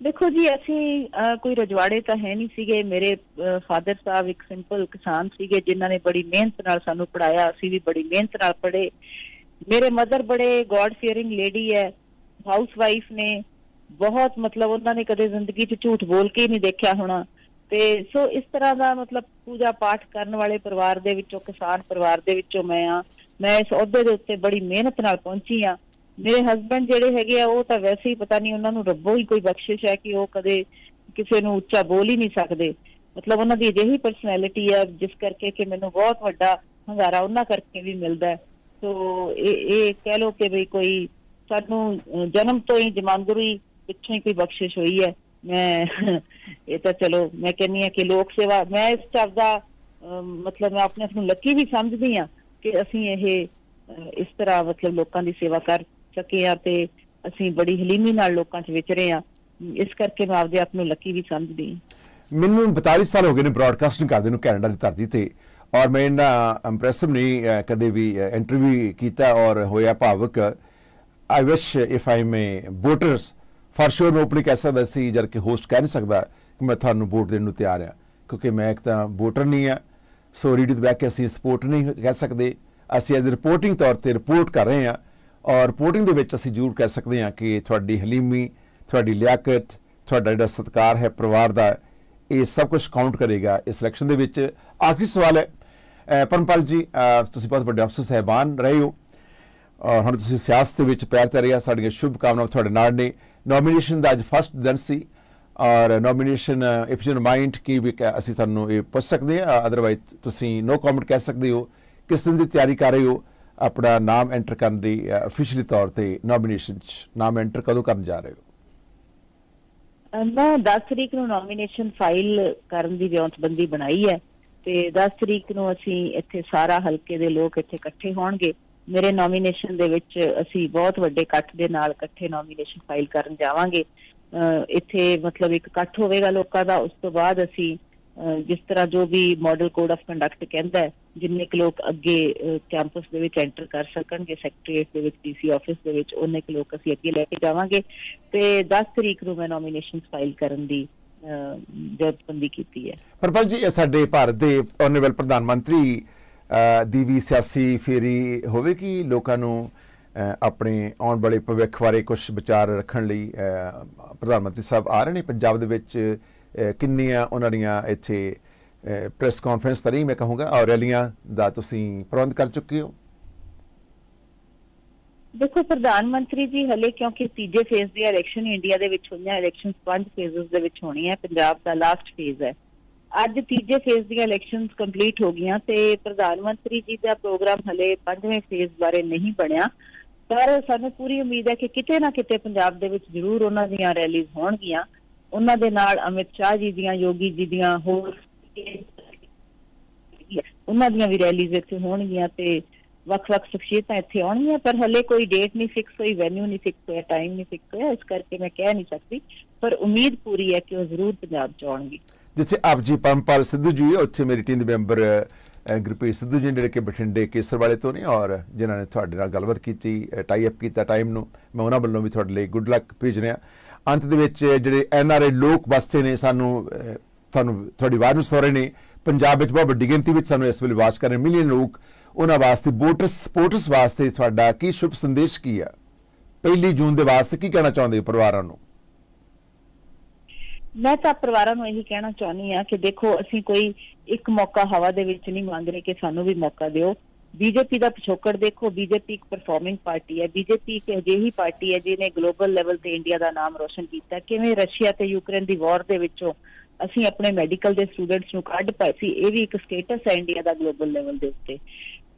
ਦੇਖੋ ਜੀ, ਅਸੀਂ ਕੋਈ ਰਜਵਾੜੇ ਤਾਂ ਹੈ ਨਹੀਂ ਸੀਗੇ। ਮੇਰੇ ਫਾਦਰ ਸਾਹਿਬ ਇੱਕ ਸਿੰਪਲ ਕਿਸਾਨ ਸੀਗੇ ਜਿਨ੍ਹਾਂ ਨੇ ਬੜੀ ਮਿਹਨਤ ਨਾਲ ਸਾਨੂੰ ਪੜਾਇਆ ਅਸੀਂ ਵੀ ਬੜੀ ਮਿਹਨਤ ਨਾਲ ਪੜ੍ਹੇ। ਮੇਰੇ ਮਦਰ ਬੜੇ ਗੋਡ ਫੀਅਰਿੰਗ ਲੇਡੀ ਹੈ ਹਾਊਸ ਵਾਈਫ ਨੇ। ਬਹੁਤ ਮਤਲਬ ਉਹਨਾਂ ਨੇ ਕਦੇ ਜ਼ਿੰਦਗੀ 'ਚ ਝੂਠ ਬੋਲ ਕੇ ਹੀ ਨਹੀਂ ਦੇਖਿਆ ਹੋਣਾ। ਤੇ ਸੋ ਇਸ ਤਰ੍ਹਾਂ ਦਾ ਮਤਲਬ ਪੂਜਾ ਪਾਠ ਕਰਨ ਵਾਲੇ ਪਰਿਵਾਰ ਦੇ ਵਿੱਚੋਂ, ਕਿਸਾਨ ਪਰਿਵਾਰ ਦੇ ਵਿੱਚੋਂ ਮੈਂ ਆ ਮੈਂ ਇਸ ਅਹੁਦੇ ਦੇ ਉੱਤੇ ਬੜੀ ਮਿਹਨਤ ਨਾਲ ਪਹੁੰਚੀ ਆ ਮੇਰੇ ਹਸਬੰਡ ਜਿਹੜੇ ਹੈਗੇ ਆ, ਉਹ ਤਾਂ ਵੈਸੇ ਹੀ ਪਤਾ ਨਹੀਂ ਉਹਨਾਂ ਨੂੰ ਰੱਬੋ ਹੀ ਕੋਈ ਬਖਸ਼ਿਸ਼ ਹੈ ਕਿ ਉਹ ਕਦੇ ਕਿਸੇ ਨੂੰ ਉੱਚਾ ਬੋਲ ਹੀ ਨਹੀਂ ਸਕਦੇ। ਮਤਲਬ ਉਹਨਾਂ ਦੀ ਅਜਿਹੀ ਪਰਸਨੈਲਿਟੀ ਹੈ, ਜਿਸ ਕਰਕੇ ਕਿ ਮੈਨੂੰ ਬਹੁਤ ਵੱਡਾ ਹੰਗਾਰਾ ਉਹਨਾਂ ਕਰਕੇ ਵੀ ਮਿਲਦਾ ਹੈ। ਸੋ ਇਹ ਇਹ ਕਹਿ ਲੋ ਕਿ ਵੀ ਕੋਈ ਸਾਨੂੰ ਜਨਮ ਤੋਂ ਹੀ, ਜਮਾਂਦਰੀ ਪਿੱਛੋਂ ਹੀ ਕੋਈ ਬਖਸ਼ਿਸ਼ ਹੋਈ ਹੈ। ਮੈਂ, ਇਹ ਤਾਂ ਚਲੋ, ਮੈਂ ਕਹਿੰਨੀ ਆ ਕਿ ਲੋਕ ਸੇਵਾ, ਮੈਂ ਇਸ ਚੱਬ ਦਾ ਮਤਲਬ ਮੈਂ ਆਪਣੇ ਆਪ ਨੂੰ ਲੱਕੀ ਵੀ ਸਮਝਦੀ ਆ ਕਿ ਅਸੀਂ ਇਹ ਇਸ ਤਰ੍ਹਾਂ ਮਤਲਬ ਲੋਕਾਂ ਦੀ ਸੇਵਾ ਕਰ ਸਕੇ ਆ ਤੇ ਅਸੀਂ ਬੜੀ ਹਲੀਮੀ ਨਾਲ ਲੋਕਾਂ 'ਚ ਵਿਚਰੇ ਆ ਇਸ ਕਰਕੇ ਮੈਂ ਆਪਦੇ ਆਪ ਨੂੰ ਲੱਕੀ ਵੀ ਸਮਝਦੀ ਹਾਂ। ਮੈਨੂੰ 42 ਸਾਲ ਹੋ ਗਏ ਨੇ ਬ੍ਰਾਡਕਾਸਟਿੰਗ ਕਰਦੇ ਨੂੰ ਕੈਨੇਡਾ ਦੀ ਧਰਤੀ ਤੇ ਔਰ ਮੈਂ ਇੰਨਾ ਇੰਪ੍ਰੈਸਿਵ ਨਹੀਂ ਕਦੇ ਵੀ ਇੰਟਰਵਿਊ ਕੀਤਾ ਔਰ ਹੋਇਆ ਭਾਵਕ। I wish if I may voters for sure ਮੈਂ ਓਪਨਲੀ ਕਹਿ ਸਕਦਾ ਸੀ, ਜਦ ਕਿ ਹੋਸਟ ਕਹਿ ਨਹੀਂ ਸਕਦਾ ਕਿ ਮੈਂ ਤੁਹਾਨੂੰ ਵੋਟ ਦੇਣ ਨੂੰ ਤਿਆਰ ਆ, ਕਿਉਂਕਿ ਮੈਂ ਇੱਕ ਤਾਂ ਵੋਟਰ ਨਹੀਂ ਆ। ਸੋ ਰੀਡ ਬੈਕ ਕੇ ਅਸੀਂ ਸਪੋਰਟ ਨਹੀਂ ਕਹਿ ਸਕਦੇ। ਅਸੀਂ ਐਜ਼ ਰਿਪੋਰਟਿੰਗ ਤੌਰ ਤੇ ਰਿਪੋਰਟ ਕਰ ਰਹੇ ਹਾਂ ਔਰ ਰਿਪੋਰਟਿੰਗ ਦੇ ਵਿੱਚ ਅਸੀਂ ਜ਼ਰੂਰ ਕਹਿ ਸਕਦੇ ਹਾਂ ਕਿ ਤੁਹਾਡੀ ਹਲੀਮੀ, ਤੁਹਾਡੀ ਲਿਆਕਤ, ਤੁਹਾਡਾ ਜਿਹੜਾ ਸਤਕਾਰ ਹੈ ਪਰਿਵਾਰ ਦਾ, ਇਹ ਸਭ ਕੁਝ ਕਾਊਂਟ ਕਰੇਗਾ ਇਸ ਇਲੈਕਸ਼ਨ ਦੇ ਵਿੱਚ। ਆਖਰੀ ਸਵਾਲ ਹੈ ਪਰਮਪਾਲ ਜੀ ਤੁਸੀਂ ਬਹੁਤ ਵੱਡੇ ਅਫਸਰ ਸਹਿਬਾਨ ਰਹੇ ਹੋ ਔਰ ਹੁਣ ਤੁਸੀਂ ਸਿਆਸਤ ਦੇ ਵਿੱਚ ਪੈਰ ਧਰਿਆ ਸਾਡੀਆਂ ਸ਼ੁਭ ਕਾਮਨਾਵਾਂ ਤੁਹਾਡੇ ਨਾਲ ਨੇ। ਨੋਮੀਨੇਸ਼ਨ ਦਾ ਅੱਜ ਫਸਟ ਦਿਨ ਸੀ ਔਰ ਨੋਮੀਨੇਸ਼ਨ ਇਫ ਯੂ ਮਾਈਂਡ ਕੀ ਵੀ ਅਸੀਂ ਤੁਹਾਨੂੰ ਇਹ ਪੁੱਛ ਸਕਦੇ ਹਾਂ। ਅਦਰਵਾਈਜ਼ ਤੁਸੀਂ ਨੋ ਕਮੈਂਟ ਕਹਿ ਸਕਦੇ ਹੋ। ਕਿਸ ਦਿਨ ਦੀ ਤਿਆਰੀ ਕਰ ਰਹੇ ਹੋ? ਆਪਣਾ ਨਾਮ ਐਂਟਰ ਕਰਨ ਦੀ ਅਫੀਸ਼ੀਅਲੀ ਤੌਰ ਤੇ ਨੋਮੀਨੇਸ਼ਨ ਚ ਨਾਮ ਐਂਟਰ ਕਦੋਂ ਕਰਨ ਜਾ ਰਹੇ ਹੋ? ਮੈਂ 10 ਤਰੀਕ ਨੂੰ ਨੋਮੀਨੇਸ਼ਨ ਫਾਈਲ ਕਰਨ ਦੀ ਵਿਉਂਤਬੰਦੀ ਬਣਾਈ ਹੈ ਤੇ 10 ਤਰੀਕ ਨੂੰ ਅਸੀਂ ਇੱਥੇ ਸਾਰਾ ਹਲਕੇ ਦੇ ਲੋਕ ਇੱਥੇ ਇਕੱਠੇ ਹੋਣਗੇ। ਮੇਰੇ ਨੋਮੀਨੇਸ਼ਨ ਦੇ ਵਿੱਚ ਅਸੀਂ ਬਹੁਤ ਵੱਡੇ ਇਕੱਠ ਦੇ ਨਾਲ ਇਕੱਠੇ ਨੋਮੀਨੇਸ਼ਨ ਫਾਈਲ ਕਰਨ ਜਾਵਾਂਗੇ। ਇੱਥੇ ਮਤਲਬ ਇੱਕ ਇਕੱਠ ਹੋਵੇਗਾ ਲੋਕਾਂ ਦਾ ਉਸ ਤੋਂ ਬਾਅਦ ਅਸੀਂ ਜਿਸ ਤਰ੍ਹਾਂ ਜੋ ਵੀ ਮਾਡਲ ਕੋਡ ਆਫ ਕੰਡਕਟ ਕਹਿੰਦਾ ਹੈ ਜਿੰਨੇ ਕੁ ਲੋਕ ਅੱਗੇ ਕੈਂਪਸ ਦੇ ਵਿੱਚ ਐਂਟਰ ਕਰ ਸਕਣਗੇ ਸੈਕਟਰੀਏਟ ਦੇ ਵਿੱਚ ਡੀਸੀ ਆਫਿਸ ਦੇ ਵਿੱਚ ਉਹਨੇ ਕੁ ਲੋਕ ਅਸੀਂ ਅੱਗੇ ਲੈ ਕੇ ਜਾਵਾਂਗੇ। ਤੇ 10 ਤਰੀਕ ਨੂੰ ਮੈਂ ਨੋਮੀਨੇਸ਼ਨ ਫਾਈਲ ਕਰਨ ਦੀ ਅਹ, ਜਥੇਬੰਦੀ ਕੀਤੀ ਹੈ। ਪਰਪਲ ਜੀ ਸਾਡੇ ਭਾਰਤ ਦੇ ਆਨਰੇਬਲ ਪ੍ਰਧਾਨ ਮੰਤਰੀ ਦੀ ਵੀ ਸਿਆਸੀ ਫੇਰੀ ਹੋਵੇਗੀ, ਲੋਕਾਂ ਨੂੰ ਆਪਣੇ ਆਉਣ ਵਾਲੇ ਭਵਿੱਖ ਬਾਰੇ ਕੁਝ ਵਿਚਾਰ ਰੱਖਣ ਲਈ ਪ੍ਰਧਾਨ ਮੰਤਰੀ ਸਾਹਿਬ ਆ ਰਹੇ ਨੇ ਪੰਜਾਬ ਦੇ ਵਿੱਚ ਕਿੰਨੀਆਂ ਉਹਨਾਂ ਦੀਆਂ ਇੱਥੇ ਪ੍ਰੈਸ ਕਾਨਫਰੰਸ ਤਾਂ ਨਹੀਂ ਮੈਂ ਕਹੂੰਗਾ ਔਰ ਰੈਲੀਆਂ ਦਾ ਤੁਸੀਂ ਪ੍ਰਬੰਧ ਕਰ ਚੁੱਕੇ ਹੋ? ਦੇਖੋ, ਪ੍ਰਧਾਨ ਮੰਤਰੀ ਜੀ, ਹਲੇ ਕਿਉਂਕਿ ਤੀਜੇ ਫੇਜ਼ ਦੀ ਇਲੈਕਸ਼ਨ ਇੰਡੀਆ ਦੇ ਵਿੱਚ ਹੋਈਆਂ ਇਲੈਕਸ਼ਨਸ ਪੰਜ ਫੇਜ਼ਸ ਦੇ ਵਿੱਚ ਹੋਣੀਆਂ, ਪੰਜਾਬ ਦਾ ਲਾਸਟ ਫੇਜ਼ ਹੈ। ਅੱਜ ਤੀਜੇ ਫੇਜ਼ ਦੀਆਂ ਇਲੈਕਸ਼ਨਸ ਕੰਪਲੀਟ ਹੋ ਗਈਆਂ ਤੇ ਪ੍ਰਧਾਨ ਮੰਤਰੀ ਜੀ ਦਾ ਪ੍ਰੋਗਰਾਮ ਹਲੇ ਪੰਜਵੇਂ ਫੇਜ਼ ਬਾਰੇ ਨਹੀਂ ਬਣਿਆ। ਪਰ ਸਾਨੂੰ ਪੂਰੀ ਉਮੀਦ ਹੈ ਕਿ ਕਿਤੇ ਨਾ ਕਿਤੇ ਪੰਜਾਬ ਦੇ ਵਿੱਚ ਜ਼ਰੂਰ ਉਹਨਾਂ ਦੀਆਂ ਰੈਲੀਜ਼ ਹੋਣਗੀਆਂ। ਉਹਨਾਂ ਦੇ ਨਾਲ ਅਮਿਤ ਸ਼ਾਹ ਜੀ ਦੀਆਂ, ਯੋਗੀ ਜੀ ਦੀਆਂ, ਹੋਰ ਉਹਨਾਂ ਦੀਆਂ ਵੀ ਰੈਲੀਜ਼ ਇੱਥੇ ਹੋਣਗੀਆਂ ਤੇ ਵੱਖ-ਵੱਖ ਸ਼ਖਸੀਅਤਾਂ ਇੱਥੇ ਆਉਣਗੀਆਂ, ਪਰ ਹਲੇ ਕੋਈ ਡੇਟ ਨਹੀਂ ਫਿਕਸ ਹੋਈ ਵੈਨਿਊ ਨਹੀਂ ਫਿਕਸ ਹੋਇਆ ਟਾਈਮ ਨਹੀਂ ਫਿਕਸ ਹੋਇਆ, ਇਸ ਕਰਕੇ ਮੈਂ ਕਹਿ ਨਹੀਂ ਸਕਦੀ। ਪਰ ਉਮੀਦ ਪੂਰੀ ਹੈ ਕਿ ਉਹ ਜ਼ਰੂਰ ਪੰਜਾਬ ਚ ਆਉਣਗੇ। ਜਿੱਥੇ ਆਪ ਜੀ ਪਰਮਪਾਲ ਸਿੱਧੂ ਜੀ ਹੈ ਉੱਥੇ ਮੇਰੀ ਟੀਮ ਦੇ ਮੈਂਬਰ ਗੁਰਪ੍ਰੀਤ ਸਿੱਧੂ ਜੀ ਨੇ ਜਿਹੜੇ ਕਿ ਬਠਿੰਡੇ ਕੇਸਰ ਵਾਲੇ ਤੋਂ ਨੇ ਔਰ ਜਿਨ੍ਹਾਂ ਨੇ ਤੁਹਾਡੇ ਨਾਲ ਗੱਲਬਾਤ ਕੀਤੀ ਟਾਈ ਅਪ ਕੀਤਾ ਟਾਈਮ ਨੂੰ, ਮੈਂ ਉਹਨਾਂ ਵੱਲੋਂ ਵੀ ਤੁਹਾਡੇ ਲਈ ਗੁੱਡ ਲੱਕ ਭੇਜ ਰਿਹਾ। ਅੰਤ ਦੇ ਵਿੱਚ ਜਿਹੜੇ ਐਨ ਆਰ ਆਈ ਲੋਕ ਵਸਦੇ ਨੇ, ਸਾਨੂੰ ਤੁਹਾਨੂੰ, ਤੁਹਾਡੀ ਆਵਾਜ਼ ਨੂੰ ਸੁਣ ਨੇ। ਪੰਜਾਬ ਵਿੱਚ ਬਹੁਤ ਵੱਡੀ ਗਿਣਤੀ ਵਿੱਚ ਸਾਨੂੰ ਇਸ ਵੇਲੇ ਆਵਾਜ਼ ਕਰ ਰਹੇ ਮਿਲੀਅਨ ਲੋਕ। ਉਹਨਾਂ ਵਾਸਤੇ ਵੋਟਰਸ ਸਪੋਰਟਰਸ ਵਾਸਤੇ ਤੁਹਾਡਾ ਕੀ ਸ਼ੁਭ ਸੰਦੇਸ਼ ਕੀ ਆ? ਪਹਿਲੀ ਜੂਨ ਦੇ ਵਾਸਤੇ ਕੀ ਕਹਿਣਾ ਚਾਹੁੰਦੇ ਪਰਿਵਾਰਾਂ ਨੂੰ? ਮੈਂ ਤਾਂ ਪਰਿਵਾਰਾਂ ਨੂੰ ਇਹੀ ਕਹਿਣਾ ਚਾਹੁੰਦੀ ਆ ਕਿ ਦੇਖੋ, ਅਸੀਂ ਕੋਈ ਇੱਕ ਮੌਕਾ ਹਵਾ ਦੇ ਵਿੱਚ ਨਹੀਂ ਮੰਗ ਰਹੇ ਕਿ ਸਾਨੂੰ ਵੀ ਮੌਕਾ ਦਿਓ। ਬੀਜੇਪੀ ਦਾ ਪਿਛੋਕੜ ਦੇਖੋ, ਬੀਜੇਪੀ ਇੱਕ ਪਰਫਾਰਮਿੰਗ ਪਾਰਟੀ ਹੈ। ਬੀਜੇਪੀ ਇੱਕ ਅਜਿਹੀ ਪਾਰਟੀ ਹੈ ਜਿਹਨੇ ਗਲੋਬਲ ਲੈਵਲ ਤੇ ਇੰਡੀਆ ਦਾ ਨਾਮ ਰੋਸ਼ਨ ਕੀਤਾ। ਕਿਵੇਂ ਰਸ਼ੀਆ ਤੇ ਯੂਕਰੇਨ ਦੀ ਵਾਰ ਦੇ ਵਿੱਚੋਂ ਅਸੀਂ ਆਪਣੇ ਮੈਡੀਕਲ ਦੇ ਸਟੂਡੈਂਟਸ ਨੂੰ ਕੱਢ ਪਾਏ ਸੀ, ਇਹ ਵੀ ਇੱਕ ਸਟੇਟਸ ਹੈ ਇੰਡੀਆ ਦਾ ਗਲੋਬਲ ਲੈਵਲ ਦੇ ਉੱਤੇ।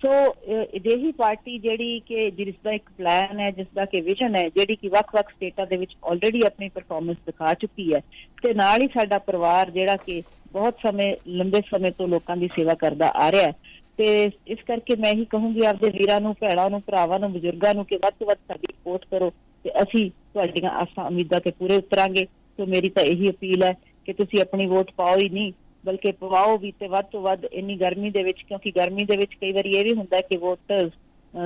ਸੋ ਅਹ, ਅਜਿਹੀ ਪਾਰਟੀ ਜਿਹੜੀ ਕਿ ਜਿਸ ਦਾ ਇੱਕ ਪਲਾਨ ਹੈ ਜਿਸ ਦਾ ਕਿ ਵਿਜ਼ਨ ਹੈ ਜਿਹੜੀ ਕਿ ਵੱਖ-ਵੱਖ ਸਟੇਟਾਂ ਦੇ ਵਿੱਚ ਆਲਰੇਡੀ ਆਪਣੀ ਪਰਫਾਰਮੈਂਸ ਦਿਖਾ ਚੁੱਕੀ ਹੈ ਤੇ ਨਾਲ ਹੀ ਸਾਡਾ ਪਰਿਵਾਰ ਜਿਹੜਾ ਕਿ ਬਹੁਤ ਸਮੇਂ ਲੰਬੇ ਸਮੇਂ ਤੋਂ ਲੋਕਾਂ ਦੀ ਸੇਵਾ ਕਰਦਾ ਆ ਰਿਹਾ ਹੈ। ਤੇ ਇਸ ਕਰਕੇ ਮੈਂ ਇਹੀ ਕਹੂੰਗੀ ਆਪਦੇ ਵੀਰਾਂ ਨੂੰ ਭੈਣਾਂ ਨੂੰ ਭਰਾਵਾਂ ਨੂੰ ਬਜ਼ੁਰਗਾਂ ਨੂੰ ਕਿ ਵੱਧ ਤੋਂ ਵੱਧ ਸਾਡੀ ਸਪੋਰਟ ਕਰੋ ਤੇ ਅਸੀਂ ਤੁਹਾਡੀਆਂ ਆਸਾਂ ਉਮੀਦਾਂ ਤੇ ਪੂਰੇ ਉਤਰਾਂਗੇ। ਸੋ ਮੇਰੀ ਤਾਂ ਇਹੀ ਅਪੀਲ ਹੈ ਕਿ ਤੁਸੀਂ ਆਪਣੀ ਵੋਟ ਪਾਓ ਹੀ ਨਹੀਂ ਬਲਕਿ ਪਵਾਓ ਵੀ ਤੇ ਵੱਧ ਤੋਂ ਵੱਧ ਇੰਨੀ ਗਰਮੀ ਦੇ ਵਿੱਚ, ਕਿਉਂਕਿ ਗਰਮੀ ਦੇ ਵਿੱਚ ਕਈ ਵਾਰੀ ਇਹ ਵੀ ਹੁੰਦਾ ਕਿ ਵੋਟਰਸ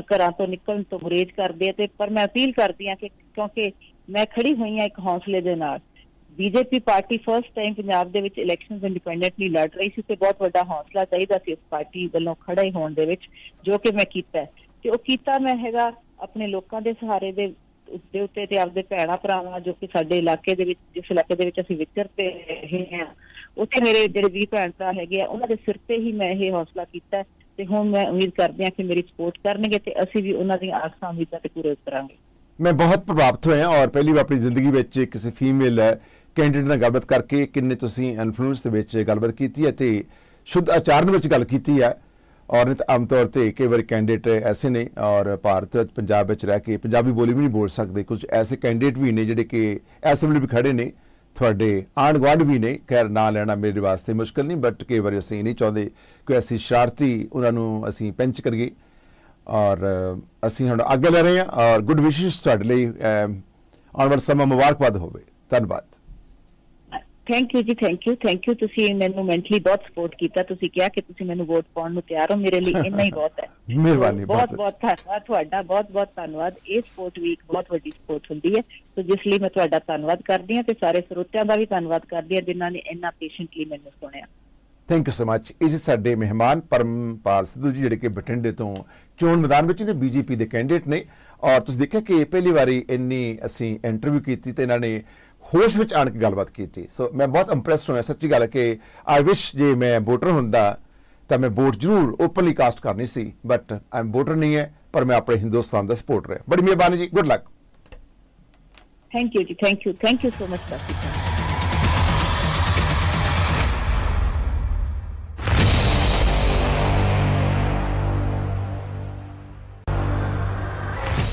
ਘਰਾਂ ਤੋਂ ਨਿਕਲਣ ਤੋਂ ਗੁਰੇਜ਼ ਕਰਦੇ ਆ ਤੇ ਪਰ ਮੈਂ ਅਪੀਲ ਕਰਦੀ ਆ ਕਿ ਕਿਉਂਕਿ ਮੈਂ ਖੜੀ ਹੋਈ ਆ ਇੱਕ ਹੌਸਲੇ ਦੇ ਨਾਲ। BJP party first time Punjab ਦੇ ਵਿੱਚ ਇਲੈਕਸ਼ਨਸ ਇੰਡੀਪੈਂਡੈਂਟਲੀ ਲੜ ਰਹੀ ਸੀ ਤੇ ਬਹੁਤ ਵੱਡਾ ਹੌਸਲਾ ਚਾਹੀਦਾ ਸੀ ਇਸ ਪਾਰਟੀ ਵੱਲੋਂ ਖੜੇ ਹੋਣ ਦੇ ਵਿੱਚ, ਜੋ ਕਿ ਮੈਂ ਕੀਤਾ। ਤੇ ਉਹ ਕੀਤਾ ਮੈਂ ਹੈਗਾ ਆਪਣੇ ਲੋਕਾਂ ਦੇ ਸਹਾਰੇ ਦੇ ਦੇ ਉੱਤੇ ਤੇ ਆਪਦੇ ਭੈਣਾ ਭਰਾਵਾਂ ਜੋ ਕਿ ਸਾਡੇ ਇਲਾਕੇ ਦੇ ਵਿੱਚ, ਜਿਸ ਇਲਾਕੇ ਦੇ ਵਿੱਚ ਅਸੀਂ ਵਿਚਰਦੇ ਰਹੇ ਹਾਂ। ਉੱਥੇ ਮੇਰੇ ਜਿਹੜੇ ਵੀ ਭੈਣ ਭਰਾ ਹੈਗੇ ਆ, ਉਹਨਾਂ ਦੇ ਸਿਰ ਤੇ ਹੀ ਮੈਂ ਇਹ ਹੌਸਲਾ ਕੀਤਾ ਤੇ ਹੁਣ ਮੈਂ ਉਮੀਦ ਕਰਦੀ ਹਾਂ ਕਿ ਮੇਰੀ ਸਪੋਰਟ ਕਰਨਗੇ ਤੇ ਅਸੀਂ ਵੀ ਉਹਨਾਂ ਦੀਆਂ ਆਸਾਂ ਉਮੀਦਾਂ ਤੇ ਪੂਰੇ ਉਤਰਾਂਗੇ। ਮੈਂ ਬਹੁਤ ਪ੍ਰਭਾਵਿਤ ਹੋਇਆ ਔਰ ਪਹਿਲੀ ਵਾਰ ਆਪਣੀ ਜ਼ਿੰਦਗੀ ਵਿੱਚ ਕਿਸੇ ਫੀਮੇਲ ਕੈਂਡੀਡੇਟ ਨਾਲ ਗੱਲਬਾਤ ਕਰਕੇ ਕਿੰਨੇ ਤੁਸੀਂ ਇਨਫਲੂਐਂਸ ਦੇ ਵਿੱਚ ਗੱਲਬਾਤ ਕੀਤੀ ਹੈ ਤੇ ਸ਼ੁੱਧ ਆਚਾਰਨ ਵਿੱਚ ਗੱਲ ਕੀਤੀ ਹੈ। ਔਰ ਆਮ ਤੌਰ ਤੇ ਕਈ ਵਾਰ ਕੈਂਡੀਡੇਟ ਐਸੇ ਨੇ ਔਰ ਭਾਰਤ, ਪੰਜਾਬ ਵਿੱਚ ਰਹਿ ਕੇ ਪੰਜਾਬੀ ਬੋਲੀ ਵੀ ਨਹੀਂ ਬੋਲ ਸਕਦੇ, ਕੁਝ ਐਸੇ ਕੈਂਡੀਡੇਟ ਵੀ ਨੇ ਜਿਹੜੇ ਕਿ ਐਸੈਂਬਲੀ ਵੀ ਖੜੇ ਨੇ। ਤੁਹਾਡੇ ਆਂਢ ਗੁਆਂਢ ਵੀ ਨੇ। ਖੈਰ, ਨਾਂ ਲੈਣਾ ਮੇਰੇ ਵਾਸਤੇ ਮੁਸ਼ਕਲ ਨਹੀਂ ਬਟ ਕਈ ਵਾਰੀ ਅਸੀਂ ਨਹੀਂ ਚਾਹੁੰਦੇ ਕਿ ਅਸੀਂ ਸ਼ਰਾਰਤੀ ਉਹਨਾਂ ਨੂੰ ਅਸੀਂ ਪੈਂਚ ਕਰੀਏ। ਔਰ ਅਸੀਂ ਹੁਣ ਅੱਗੇ ਲੈ ਰਹੇ ਹਾਂ ਔਰ ਗੁੱਡ ਵਿਸ਼ੇਸ ਤੁਹਾਡੇ ਲਈ ਆਉਣ ਵਾਲਾ ਸਮਾਂ ਮੁਬਾਰਕਬਾਦ ਹੋਵੇ। ਧੰਨਵਾਦ। Thank you ji thank you thank you ਤੁਸੀਂ ਮੈਨੂੰ ਮੈਂਟਲੀ ਬਹੁਤ ਸਪੋਰਟ ਕੀਤਾ। ਤੁਸੀਂ ਕਿਹਾ ਕਿ ਤੁਸੀਂ ਮੈਨੂੰ ਵੋਟ ਪਾਉਣ ਨੂੰ ਤਿਆਰ ਹੋ। ਮੇਰੇ ਲਈ ਇੰਨਾ ਹੀ ਬਹੁਤ ਹੈ। ਮਿਹਰਬਾਨੀ, ਬਹੁਤ ਬਹੁਤ- ਧੰਨਵਾਦ ਤੁਹਾਡਾ ਬਹੁਤ ਬਹੁਤ ਧੰਨਵਾਦ। ਇਹ ਸਪੋਰਟ ਵੀ ਇੱਕ ਬਹੁਤ ਵੱਡੀ ਸਪੋਰਟ ਹੁੰਦੀ ਹੈ। ਸੋ ਜਿਸ ਲਈ ਮੈਂ ਤੁਹਾਡਾ ਧੰਨਵਾਦ ਕਰਦੀ ਹਾਂ ਤੇ ਸਾਰੇ ਸਰੋਤਿਆਂ ਦਾ ਵੀ ਧੰਨਵਾਦ ਕਰਦੀ ਹਾਂ ਜਿਨ੍ਹਾਂ ਨੇ ਇੰਨਾ ਪੇਸ਼ੈਂਟਲੀ ਮੈਨੂੰ ਸੁਣਿਆ। ਥੈਂਕ ਯੂ ਸੋ ਮੱਚ ਇਹ ਸਾਡੇ ਮਹਿਮਾਨ ਪਰਮਪਾਲ ਸਿੱਧੂ ਜੀ ਜਿਹੜੇ ਕਿ ਬਠਿੰਡੇ ਤੋਂ ਚੋਣ ਮੈਦਾਨ ਵਿੱਚ ਨੇ ਬੀਜੇਪੀ ਦੇ ਕੈਂਡੀਡੇਟ ਨੇ। ਔਰ ਤੁਸੀਂ ਦੇਖਿਆ ਕਿ ਪਹਿਲੀ ਵਾਰੀ ਇੰਨੀ ਅਸੀਂ ਇੰਟਰਵਿਊ ਕੀਤੀ ਤੇ ਇਹਨਾਂ ਨੇ ਹੋਸ਼ ਵਿੱਚ ਆਣ ਕੇ ਗੱਲਬਾਤ ਕੀਤੀ। ਸੋ ਮੈਂ ਬਹੁਤ ਇੰਪ੍ਰੈਸਡ ਹੋਇਆ। ਸੱਚੀ ਗੱਲ ਕਿ ਆਈ ਵਿਸ਼ ਜੇ ਮੈਂ ਵੋਟਰ ਹੁੰਦਾ, ਤਾਂ ਮੈਂ ਵੋਟ ਜ਼ਰੂਰ ਓਪਨਲੀ ਕਾਸਟ ਕਰਨੀ ਸੀ। ਬਟ ਆਈ ਐਮ ਵੋਟਰ ਨਹੀਂ ਹੈ, ਪਰ ਮੈਂ ਆਪਣੇ ਹਿੰਦੁਸਤਾਨ ਦਾ ਸਪੋਰਟਰ ਹਾਂ। ਬੜੀ ਮਿਹਰਬਾਨੀ ਜੀ। Good luck thank you ji. Thank you thank you so much sir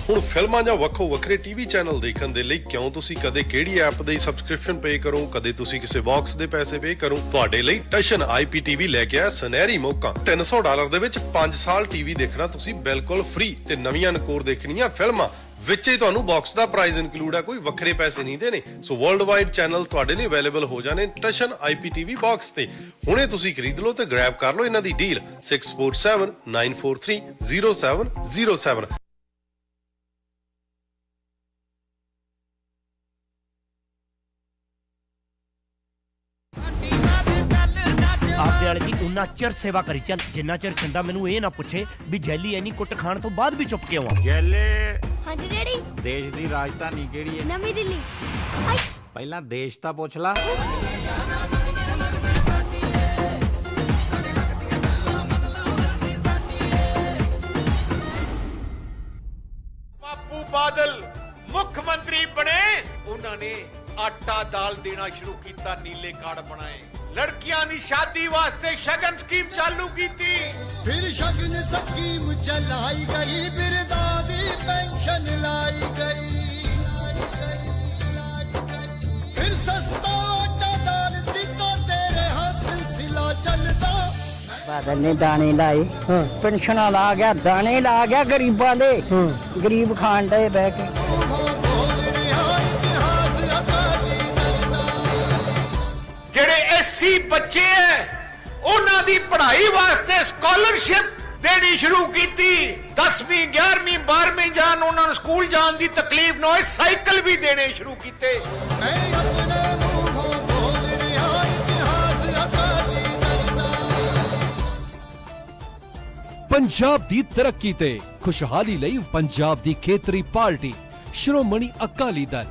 ਹੁਣ ਫਿਲਮਾਂ ਜਾਂ ਵੱਖੋ ਵੱਖਰੇ ਟੀਵੀ ਚੈਨਲ ਦੇਖਣ ਦੇ ਲਈ ਕਿਉਂ ਤੁਸੀਂ ਕਦੇ ਕਿਹੜੀ ਐਪ ਦੇ ਸਬਸਕ੍ਰਿਪਸ਼ਨ ਪੇ ਕਰੋ, ਕਦੇ ਤੁਸੀਂ ਕਿਸੇ ਬਾਕਸ ਦੇ ਪੈਸੇ ਪੇ ਕਰੋ? ਤੁਹਾਡੇ ਲਈ ਟਸ਼ਨ ਆਈਪੀਟੀਵੀ ਲੈ ਕੇ ਆਇਆ ਸੁਨਹਿਰੀ ਮੌਕਾ। 300 ਡਾਲਰ ਦੇ ਵਿੱਚ 5 ਸਾਲ ਟੀਵੀ ਦੇਖਣਾ ਤੁਸੀਂ ਬਿਲਕੁਲ ਫ੍ਰੀ ਤੇ ਨਵੀਆਂ ਨਕੋਰ ਦੇਖਣੀਆਂ ਫਿਲਮਾਂ। ਵਿੱਚ ਹੀ ਤੁਹਾਨੂੰ ਬਾਕਸ ਦਾ ਪ੍ਰਾਈਸ ਇਨਕਲੂਡ ਹੈ ਕੋਈ ਵੱਖਰੇ ਪੈਸੇ ਨਹੀਂ ਦੇਣੇ। ਸੋ ਵਰਲਡ ਵਾਈਡ ਚੈਨਲ ਤੁਹਾਡੇ ਲਈ ਅਵੇਲੇਬਲ ਹੋ ਜਾਣੇ ਟਸ਼ਨ ਆਈਪੀਟੀਵੀ ਬਾਕਸ ਤੇ। ਹੁਣੇ ਤੁਸੀਂ ਖਰੀਦ ਲਓ ਤੇ ਗ੍ਰੈਬ ਕਰ ਲਓ ਇਹਨਾਂ ਦੀ ਡੀਲ 6479430707 ਉਨਾ ਚਿਰ ਸੇਵਾ ਕਰੀ ਚੱਲ ਜਿੰਨਾ ਚਿਰ ਚੰਦਾ ਮੈਨੂੰ ਇਹ ਨਾ ਪੁੱਛੇ ਵੀ ਜੈਲੀ ਐਨੀ ਕੁੱਟ ਖਾਣ ਤੋਂ ਬਾਅਦ ਵੀ ਚੁੱਪ ਕਿਉਂ ਆ? ਜੈਲੇ। ਹਾਂਜੀ ਡੈਡੀ। ਦੇਸ਼ ਦੀ ਰਾਜਧਾਨੀ ਕਿਹੜੀ ਹੈ? ਨਵੀਂ ਦਿੱਲੀ। ਆਈ। ਪਹਿਲਾਂ ਦੇਸ਼ ਤਾਂ ਪੁੱਛ ਲਾ। ਬਾਪੂ ਬਾਦਲ ਮੁੱਖ ਮੰਤਰੀ ਬਣੇ। ਉਹਨਾਂ ਨੇ ਆਟਾ ਦਾਲ ਦੇਣਾ ਸ਼ੁਰੂ ਕੀਤਾ ਨੀਲੇ ਕਾਰਡ ਬਣਾਏ। ਲੜਕੀਆਂ ਦੀ ਸ਼ਾਦੀ ਵਾਸਤੇ ਸ਼ਗਨ ਸਕੀਮ ਚਾਲੂ ਕੀਤੀ। ਫਿਰ ਸ਼ਗਨ ਸਕੀਮ ਚਲਾਈ ਗਈ ਬਿਰਦਾ ਦੀ ਪੈਨਸ਼ਨ ਲਾਈ ਗਈ। ਫਿਰ ਸਸਤਾ ਆਟਾ ਦਾਲ ਦਿੱਤਾ ਤੇਰੇ ਹਾਂ ਸਿਲਸਿਲਾ ਚੱਲਦਾ। ਬਾਦਲ ਨੇ ਦਾਣੇ ਲਾਏ ਪੈਨਸ਼ਨਾਂ ਲਾ ਗਿਆ ਦਾਣੇ ਲਾ ਗਿਆ ਗਰੀਬਾਂ ਦੇ। ਗਰੀਬ ਖਾਣ ਦੇ ਬਹਿ ਕੇ। 80 ਬੱਚੇ ਐ। ਉਹਨਾਂ ਦੀ ਪੜ੍ਹਾਈ ਵਾਸਤੇ ਸਕਾਲਰਸ਼ਿਪ ਦੇਣੀ ਸ਼ੁਰੂ ਕੀਤੀ। 10ਵੀਂ 11ਵੀਂ 12ਵੀਂ ਜਾਣ ਉਹਨਾਂ ਨੂੰ ਸਕੂਲ ਜਾਣ ਦੀ ਤਕਲੀਫ ਨਾ ਹੋਏ, ਸਾਈਕਲ ਵੀ ਦੇਣੇ ਸ਼ੁਰੂ ਕੀਤੇ। ਪੰਜਾਬ ਦੀ ਤਰੱਕੀ ਤੇ ਖੁਸ਼ਹਾਲੀ ਲਈ ਪੰਜਾਬ ਦੀ ਖੇਤਰੀ ਪਾਰਟੀ ਸ਼੍ਰੋਮਣੀ ਅਕਾਲੀ ਦਲ